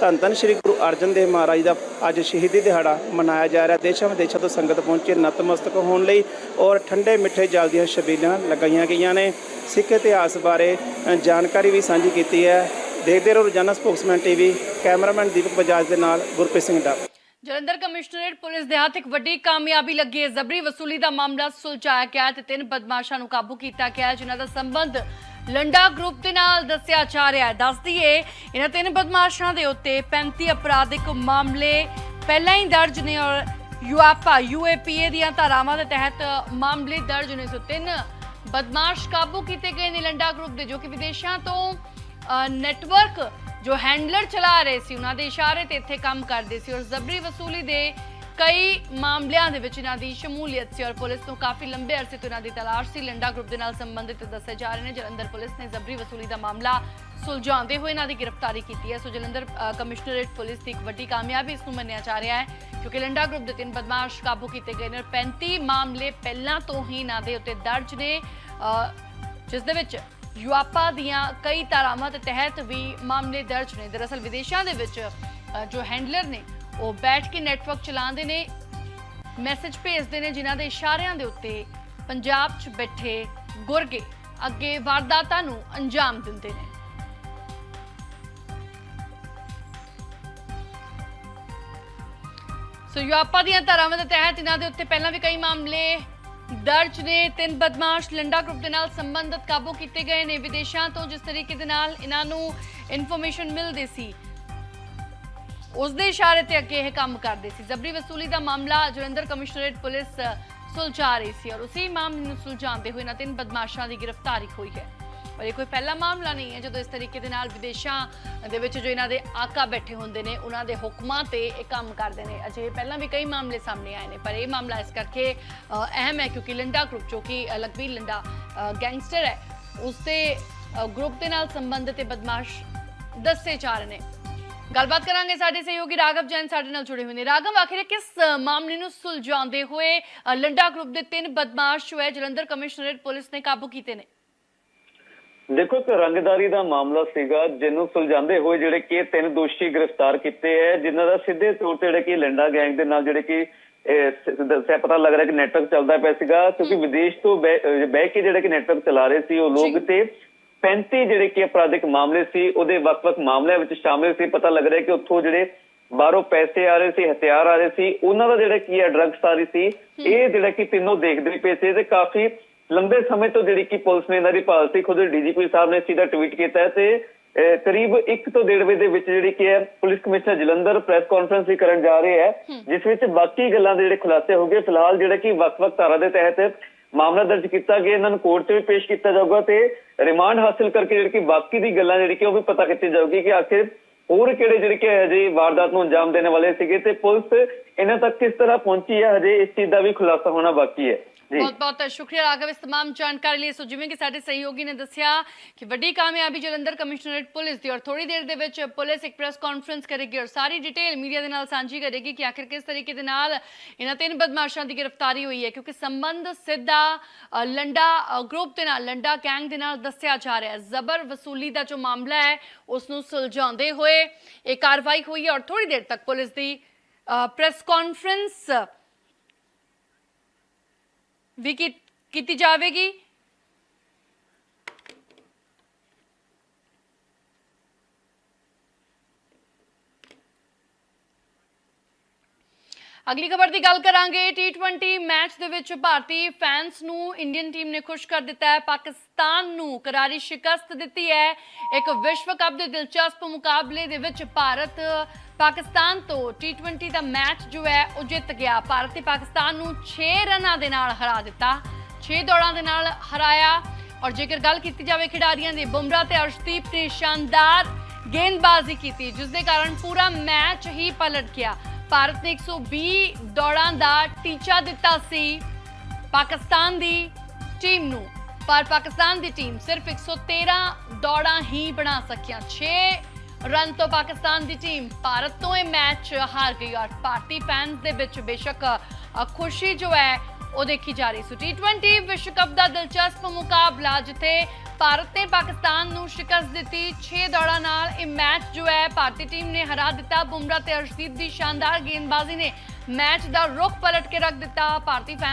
ਧੰਨ ਧੰਨ ਸ੍ਰੀ ਗੁਰੂ ਅਰਜਨ ਦੇਵ ਮਹਾਰਾਜ ਦਾ ਅੱਜ ਸ਼ਹੀਦੀ ਦਿਹਾੜਾ ਮਨਾਇਆ ਜਾ ਰਿਹਾ। ਦੇਸ਼ਾਂ ਵਿਦੇਸ਼ਾਂ ਤੋਂ ਸੰਗਤ ਪਹੁੰਚੀ ਨਤਮਸਤਕ ਹੋਣ ਲਈ ਔਰ ਠੰਡੇ ਮਿੱਠੇ ਜਲ ਦੀਆਂ ਛਬੀਲਾਂ ਲਗਾਈਆਂ ਗਈਆਂ ਨੇ। ਸਿੱਖ ਇਤਿਹਾਸ ਬਾਰੇ ਜਾਣਕਾਰੀ ਵੀ ਸਾਂਝੀ ਕੀਤੀ ਹੈ। ਦੇਖਦੇ ਰਹੋ Rozana Spokesman TV, cameraman Deepak Bajaj ਦੇ ਨਾਲ ਗੁਰਪ੍ਰੀਤ ਸਿੰਘ ਡਾ ਜਲੰਧਰ ਕਮਿਸ਼ਨਰੇਟ ਪੁਲਿਸ ਦੇ ਹੱਥ ਇੱਕ ਵੱਡੀ ਕਾਮਯਾਬੀ ਲੱਗੀ ਹੈ। ਜ਼ਬਰੀ ਵਸੂਲੀ ਦਾ ਮਾਮਲਾ ਸੁਲਝਾਇਆ ਗਿਆ ਤੇ ਤਿੰਨ ਬਦਮਾਸ਼ਾਂ ਨੂੰ ਕਾਬੂ ਕੀਤਾ ਗਿਆ ਜਿਨ੍ਹਾਂ ਦਾ ਸੰਬੰਧ ਲੰਡਾ ਗਰੁੱਪ ਦੇ ਨਾਲ ਦੱਸਿਆ ਜਾ ਰਿਹਾ ਹੈ। ਦੱਸ ਦਈਏ, ਇਹਨਾਂ ਤਿੰਨ ਬਦਮਾਸ਼ਾਂ ਦੇ ਉੱਤੇ 35 ਅਪਰਾਧਿਕ ਮਾਮਲੇ ਪਹਿਲਾਂ ਹੀ ਦਰਜ ਨੇ ਔਰ ਯੂਆਪਾ ਯੂਏਪੀਏ ਦੀਆਂ ਧਾਰਾਵਾਂ ਦੇ ਤਹਿਤ ਮਾਮਲੇ ਦਰਜ ਨੇ। ਸੋ ਤਿੰਨ ਬਦਮਾਸ਼ ਕਾਬੂ ਕੀਤੇ ਗਏ ਨੇ ਲੰਡਾ ਗਰੁੱਪ ਦੇ, ਜੋ ਕਿ ਵਿਦੇਸ਼ਾਂ ਤੋਂ ਨੈਟਵਰਕ ਜੋ ਹੈਂਡਲਰ ਚਲਾ ਰਹੇ ਸੀ, ਉਹਨਾਂ ਦੇ ਇਸ਼ਾਰੇ ਤੇ ਇੱਥੇ ਕੰਮ ਕਰਦੇ ਸੀ ਔਰ ਜ਼ਬਰੀ ਵਸੂਲੀ ਦੇ ਕਈ ਮਾਮਲਿਆਂ ਦੇ ਵਿੱਚ ਇਹਨਾਂ ਦੀ ਸ਼ਮੂਲੀਅਤ ਸੀ ਔਰ ਪੁਲਿਸ ਨੂੰ ਕਾਫੀ ਲੰਬੇ ਅਰਸੇ ਤੋਂ ਇਹਨਾਂ ਦੀ ਤਲਾਸ਼ ਸੀ। ਲੰਡਾ ਗਰੁੱਪ ਦੇ ਨਾਲ ਸੰਬੰਧਿਤ ਦੱਸੇ ਜਾ ਰਹੇ ਨੇ। ਜਲੰਧਰ ਪੁਲਿਸ ਨੇ ਜ਼ਬਰੀ ਵਸੂਲੀ ਦਾ ਮਾਮਲਾ ਸੁਲਝਾਉਂਦੇ ਹੋਏ ਇਹਨਾਂ ਦੀ ਗ੍ਰਿਫਤਾਰੀ ਕੀਤੀ ਹੈ। ਸੋ ਜਲੰਧਰ ਕਮਿਸ਼ਨਰੇਟ ਪੁਲਿਸ ਦੀ ਇੱਕ ਵੱਡੀ ਕਾਮਯਾਬੀ ਇਸ ਨੂੰ ਮੰਨਿਆ ਜਾ ਰਿਹਾ ਹੈ ਕਿਉਂਕਿ ਲੰਡਾ ਗਰੁੱਪ ਦੇ ਤਿੰਨ ਬਦਮਾਸ਼ ਕਾਬੂ ਕੀਤੇ ਗਏ ਨੇ ਔਰ 35 ਮਾਮਲੇ ਪਹਿਲਾਂ ਤੋਂ ਹੀ ਇਹਨਾਂ ਦੇ ਉੱਤੇ ਦਰਜ ਨੇ। ਅ, ਜਿਸ ਦੇ ਵਿੱਚ ਯੂਆਪਾ ਦੀਆਂ ਕਈ ਧਾਰਾਵਾਂ ਦੇ ਤਹਿਤ ਵੀ ਮਾਮਲੇ ਦਰਜ ਨੇ। ਦਰਅਸਲ ਵਿਦੇਸ਼ਾਂ ਦੇ ਵਿੱਚ ਜੋ ਹੈਂਡਲਰ ਨੇ ਉਹ ਬੈਠ ਕੇ ਨੈਟਵਰਕ ਚਲਾਉਂਦੇ ਨੇ ਮੈਸੇਜ ਭੇਜਦੇ ਨੇ, ਜਿਨ੍ਹਾਂ ਦੇ ਇਸ਼ਾਰਿਆਂ ਦੇ ਉੱਤੇ ਪੰਜਾਬ 'ਚ ਬੈਠੇ ਗੁਰਗੇ ਅੱਗੇ ਵਾਰਦਾਤਾਂ ਨੂੰ ਅੰਜਾਮ ਦਿੰਦੇ ਨੇ। ਸੋ ਯੂਆਪਾ ਦੀਆਂ ਧਾਰਾਵਾਂ ਦੇ ਤਹਿਤ ਇਹਨਾਂ ਦੇ ਉੱਤੇ ਪਹਿਲਾਂ ਵੀ ਕਈ ਮਾਮਲੇ ਦਰਜ ਨੇ। ਤਿੰਨ ਬਦਮਾਸ਼ ਲੰਡਾ ਗਰੁੱਪ ਦੇ ਨਾਲ ਸੰਬੰਧਿਤ ਕਾਬੂ ਕੀਤੇ ਗਏ ਨੇ। ਵਿਦੇਸ਼ਾਂ ਤੋਂ ਜਿਸ ਤਰੀਕੇ ਦੇ ਨਾਲ ਇਹਨਾਂ ਨੂੰ ਇਨਫੋਰਮੇਸ਼ਨ ਮਿਲਦੀ ਸੀ ਉਸ ਦੇ ਇਸ਼ਾਰੇ ਤੇ ਅੱਗੇ ਇਹ ਕੰਮ ਕਰਦੇ ਸੀ। ਜ਼ਬਰੀ ਵਸੂਲੀ ਦਾ ਮਾਮਲਾ ਜਲੰਧਰ ਕਮਿਸ਼ਨਰੇਟ ਪੁਲਿਸ ਸੁਲਝਾ ਰਹੀ ਸੀ ਔਰ ਉਸੇ ਮਾਮਲੇ ਨੂੰ ਸੁਲਝਾਉਂਦੇ ਹੋਏ ਇਹਨਾਂ ਤਿੰਨ ਬਦਮਾਸ਼ਾਂ ਦੀ ਗ੍ਰਿਫਤਾਰੀ ਹੋਈ ਹੈ। ਔਰ ਇਹ ਕੋਈ ਪਹਿਲਾ ਮਾਮਲਾ ਨਹੀਂ ਹੈ ਜਦੋਂ ਇਸ ਤਰੀਕੇ ਦੇ ਨਾਲ ਵਿਦੇਸ਼ਾਂ ਦੇ ਵਿੱਚ ਜੋ ਇਹਨਾਂ ਦੇ ਆਕਾ ਬੈਠੇ ਹੁੰਦੇ ਨੇ ਉਹਨਾਂ ਦੇ ਹੁਕਮਾਂ ਤੇ ਇਹ ਕੰਮ ਕਰਦੇ ਨੇ। ਅਜੇ ਪਹਿਲਾਂ ਵੀ ਕਈ ਮਾਮਲੇ ਸਾਹਮਣੇ ਆਏ ਨੇ ਪਰ ਇਹ ਮਾਮਲਾ ਇਸ ਕਰਕੇ ਅਹਿਮ ਹੈ ਕਿਉਂਕਿ ਲੰਡਾ ਗਰੁੱਪ ਜੋ ਕਿ ਅ, ਲਖਬੀਰ ਲੰਡਾ ਗੈਂਗਸਟਰ ਹੈ ਉਸ ਦੇ ਗਰੁੱਪ ਦੇ ਨਾਲ ਸੰਬੰਧਿਤ ਇਹ ਬਦਮਾਸ਼ ਦੱਸੇ ਜਾ ਰਹੇ ਨੇ। ਗੱਲਬਾਤ ਕਰਾਂਗੇ ਸਾਡੇ ਸਹਿਯੋਗੀ ਰਾਘਵ ਜੈਨ ਸਾਡੇ ਨਾਲ ਜੁੜੇ ਹੋਏ ਨੇ। ਰਾਘਵ ਆਖਿਰ ਕਿਸ ਮਾਮਲੇ ਨੂੰ ਸੁਲਝਾਉਂਦੇ ਹੋਏ ਲੰਡਾ ਗਰੁੱਪ ਦੇ ਤਿੰਨ ਬਦਮਾਸ਼ ਜੋ ਹੈ ਜਲੰਧਰ ਕਮਿਸ਼ਨਰੇਟ ਪੁਲਿਸ ਨੇ ਕਾਬੂ ਕੀਤੇ ਨੇ? ਦੇਖੋ ਇੱਕ ਰੰਗਦਾਰੀ ਦਾ ਮਾਮਲਾ ਸੀਗਾ ਜਿਹਨੂੰ ਸੁਲਝਾਉਂਦੇ ਹੋਏ ਜਿਹੜੇ ਕਿ ਤਿੰਨ ਦੋਸ਼ੀ ਗ੍ਰਿਫਤਾਰ ਕੀਤੇ ਹੈ ਜਿਨ੍ਹਾਂ ਦਾ ਸਿੱਧੇ ਤੌਰ ਤੇ ਜਿਹੜੇ ਕਿ ਲੰਡਾ ਗੈਂਗ ਦੇ ਨਾਲ ਜਿਹੜੇ ਕਿ ਸ- ਦੱਸਿਆ ਪਤਾ ਲੱਗ ਰਿਹਾ ਕਿ ਨੈਟਵਰਕ ਚੱਲਦਾ ਪਿਆ ਸੀਗਾ ਕਿਉਂਕਿ ਵਿਦੇਸ਼ ਤੋਂ ਬਹਿ ਕੇ ਜਿਹੜੇ ਕਿ ਨੈਟਵਰਕ ਚਲਾ ਰਹੇ ਸੀ ਉਹ ਲੋਕ ਤੇ 35 ਜਿਹੜੇ ਕਿ ਅਪਰਾਧਿਕ ਮਾਮਲੇ ਸੀ ਉਹਦੇ ਵੱਖ-ਵੱਖ ਮਾਮਲਿਆਂ ਵਿੱਚ ਸ਼ਾਮਿਲ ਸੀ। ਪਤਾ ਲੱਗ ਰਿਹਾ ਕਿ ਉੱਥੋਂ ਜਿਹੜੇ ਬਾਹਰੋਂ ਪੈਸੇ ਆ ਰਹੇ ਸੀ ਹਥਿਆਰ ਆ ਰਹੇ ਸੀ ਉਹਨਾਂ ਦਾ ਜਿਹੜਾ ਕੀ ਹੈ ਡਰੱਗਸ ਆ ਰਹੀ ਸੀ ਇਹ ਜਿਹੜਾ ਕਿ ਤਿੰਨੋਂ ਦੇਖਦੇ ਪਏ ਸੀ ਤੇ ਕਾਫੀ ਲੰਬੇ ਸਮੇਂ ਤੋਂ ਜਿਹੜੀ ਕਿ ਪੁਲਿਸ ਨੇ ਇਹਨਾਂ ਦੀ ਭਾਲ ਸੀ ਖੁਦ ਡੀਜੀਪੀ ਸਾਹਿਬ ਨੇ ਸਿੱਧਾ ਟਵੀਟ ਕੀਤਾ ਹੈ ਤੇ ਕਰੀਬ 1 ਤੋਂ 1.5 ਵਜੇ ਦੇ ਵਿੱਚ ਜਿਹੜੀ ਕਿ ਹੈ police commissioner Jalandhar press conference ਵੀ ਕਰਨ ਜਾ ਰਹੇ ਹੈ ਜਿਸ ਵਿੱਚ ਬਾਕੀ ਗੱਲਾਂ ਦੇ ਜਿਹੜੇ ਖੁਲਾਸੇ ਹੋਗੇ ਫਿਲਹਾਲ ਜਿਹੜਾ ਕਿ ਵੱਖ-ਵੱਖ ਧਾਰਾ ਦੇ ਤਹਿਤ ਮਾਮਲਾ ਦਰਜ ਕੀਤਾ ਗਿਆ ਇਹਨਾਂ ਨੂੰ ਕੋਰਟ 'ਚ ਵੀ ਪੇਸ਼ ਕੀਤਾ ਜਾਊਗਾ ਤੇ ਰਿਮਾਂਡ ਹਾਸਲ ਕਰਕੇ ਜਿਹੜੀ ਕਿ ਬਾਕੀ ਦੀ ਗੱਲਾਂ ਜਿਹੜੀ ਕਿ ਉਹ ਵੀ ਪਤਾ ਕੀਤੀ ਜਾਊਗੀ ਕਿ ਆਖਿਰ ਹੋਰ ਕਿਹੜੇ ਜਿਹੜੇ ਕਿ ਹਜੇ ਵਾਰਦਾਤ ਨੂੰ ਅੰਜਾਮ ਦੇਣ ਵਾਲੇ ਸੀਗੇ ਤੇ ਪੁਲਿਸ ਇਹਨਾਂ ਤੱਕ ਕਿਸ ਤਰ੍ਹਾਂ ਪਹੁੰਚੀ ਹੈ? ਹਜੇ ਇਸ ਚੀਜ਼ ਦਾ ਵੀ ਖੁਲਾਸਾ ਹੋਣਾ ਬਾਕੀ ਹੈ। ਬਹੁਤ ਬਹੁਤ ਸ਼ੁਕਰੀਆ ਰਾਘਵ ਇਸ तमाम ਜਾਣਕਾਰੀ ਲਈ ਸੋ ਜਿਵੇਂ ਕਿ ਸਾਡੇ ਸਹਿਯੋਗੀ ਨੇ ਦੱਸਿਆ ਕਿ ਵੱਡੀ ਕਾਮਯਾਬੀ ਜਲੰਧਰ ਕਮਿਸ਼ਨਰੇਟ ਪੁਲਿਸ ਦੀ ਔਰ ਥੋੜੀ ਦੇਰ ਦੇ ਵਿੱਚ ਪੁਲਿਸ ਇੱਕ ਪ੍ਰੈਸ ਕਾਨਫਰੰਸ ਕਰੇਗੀ ਔਰ ਸਾਰੀ ਡਿਟੇਲ ਮੀਡੀਆ ਦੇ ਨਾਲ ਸਾਂਝੀ ਕਰੇਗੀ ਕਿ ਆਖਿਰ ਕਿਸ ਤਰੀਕੇ ਦੇ ਨਾਲ ਇਹਨਾਂ ਤਿੰਨ ਬਦਮਾਸ਼ਾਂ ਦੀ ਗ੍ਰਿਫਤਾਰੀ ਹੋਈ ਹੈ ਕਿਉਂਕਿ ਸੰਬੰਧ ਸਿੱਧਾ ਅ, ਲੰਡਾ ਅ, ਗਰੁੱਪ ਦੇ ਨਾਲ ਲੰਡਾ ਗੈਂਗ ਦੇ ਨਾਲ ਦੱਸਿਆ ਜਾ ਰਿਹਾ ਹੈ ਜ਼ਬਰ ਵਸੂਲੀ ਦਾ ਜੋ ਮਾਮਲਾ ਹੈ ਉਸ ਨੂੰ ਸੁਲਝਾਉਂਦੇ ਹੋਏ ਇਹ ਕਾਰਵਾਈ ਹੋਈ ਹੈ ਔਰ ਥੋੜੀ ਦੇਰ ਤੱਕ ਪੁਲਿਸ ਦੀ ਪ੍ਰੈਸ ਕਾਨਫਰੰਸ ਵੀ ਕੀ- ਕੀਤੀ ਜਾਵੇਗੀ? ਅਗਲੀ ਖਬਰ ਦੀ ਗੱਲ ਕਰਾਂਗੇ। T20 ਮੈਚ ਦੇ ਵਿੱਚ ਭਾਰਤੀ ਫੈਨਸ ਨੂੰ ਇੰਡੀਅਨ ਟੀਮ ਨੇ ਖੁਸ਼ ਕਰ ਦਿੱਤਾ ਹੈ। ਪਾਕਿਸਤਾਨ ਨੂੰ ਕਰਾਰੀ ਸ਼ਿਕਸਤ ਦਿੱਤੀ ਹੈ। ਇੱਕ ਵਿਸ਼ਵ ਕੱਪ ਦੇ ਦਿਲਚਸਪ ਮੁਕਾਬਲੇ ਦੇ ਵਿੱਚ ਭਾਰਤ, ਪਾਕਿਸਤਾਨ ਤੋਂ T20 ਦਾ ਮੈਚ ਜੋ ਹੈ, ਉਹ ਜਿੱਤ ਗਿਆ। ਭਾਰਤ ਨੇ ਪਾਕਿਸਤਾਨ ਨੂੰ 6 ਰਨਾਂ ਦੇ ਨਾਲ ਹਰਾ ਦਿੱਤਾ। 6 ਦੌੜਾਂ ਦੇ ਨਾਲ ਹਰਾਇਆ। ਔਰ ਜੇਕਰ ਗੱਲ ਕੀਤੀ ਜਾਵੇ ਖਿਡਾਰੀਆਂ ਦੀ, ਬੁਮਰਾਹ ਤੇ ਅਰਸ਼ਦੀਪ ਨੇ ਸ਼ਾਨਦਾਰ ਗੇਂਦਬਾਜ਼ੀ ਕੀਤੀ ਜਿਸ ਦੇ ਕਾਰਨ ਪੂਰਾ ਮੈਚ ਹੀ ਪਲਟ ਗਿਆ। ਭਾਰਤ ਨੇ 120 ਦੌੜਾਂ ਦਾ ਟੀਚਾ ਦਿੱਤਾ ਸੀ ਪਾਕਿਸਤਾਨ ਦੀ ਟੀਮ ਨੂੰ। ਪਰ ਪਾਕਿਸਤਾਨ ਦੀ ਟੀਮ ਸਿਰਫ 113 ਦੌੜਾਂ ਹੀ ਬਣਾ ਸਕਿਆ। 6 ਰਨ ਤੋਂ ਪਾਕਿਸਤਾਨ ਦੀ ਟੀਮ ਭਾਰਤ ਤੋਂ ਇਹ ਮੈਚ ਹਾਰ ਗਈ ਔਰ ਭਾਰਤੀ ਫੈਨਸ ਦੇ ਵਿੱਚ ਬੇਸ਼ੱਕ ਖੁਸ਼ੀ ਜੋ ਹੈ ਉਹ ਦੇਖੀ ਜਾ ਰਹੀ ਸੀ। T20 ਵਿਸ਼ਵ ਕੱਪ ਦਾ ਦਿਲਚਸਪ ਮੁਕਾਬਲਾ, ਜਿੱਥੇ ਭਾਰਤ ਨੇ ਪਾਕਿਸਤਾਨ ਨੂੰ ਸ਼ਿਕਸਤ ਦਿੱਤੀ। 6 ਦੌੜਾਂ ਨਾਲ ਇਹ ਮੈਚ ਜੋ ਹੈ, ਭਾਰਤੀ ਟੀਮ ਨੇ ਹਰਾ ਦਿੱਤਾ। ਬੁਮਰਾਹ ਤੇ ਅਰਸ਼ਦੀਪ ਦੀ ਸ਼ਾਨਦਾਰ ਗੇਂਦਬਾਜ਼ੀ ਨੇ ਮੈਚ ਦਾ ਰੁਖ ਪਲਟ ਕੇ ਰੱਖ ਦਿੱਤਾ। ਭਾਰਤੀ ਫੈਨ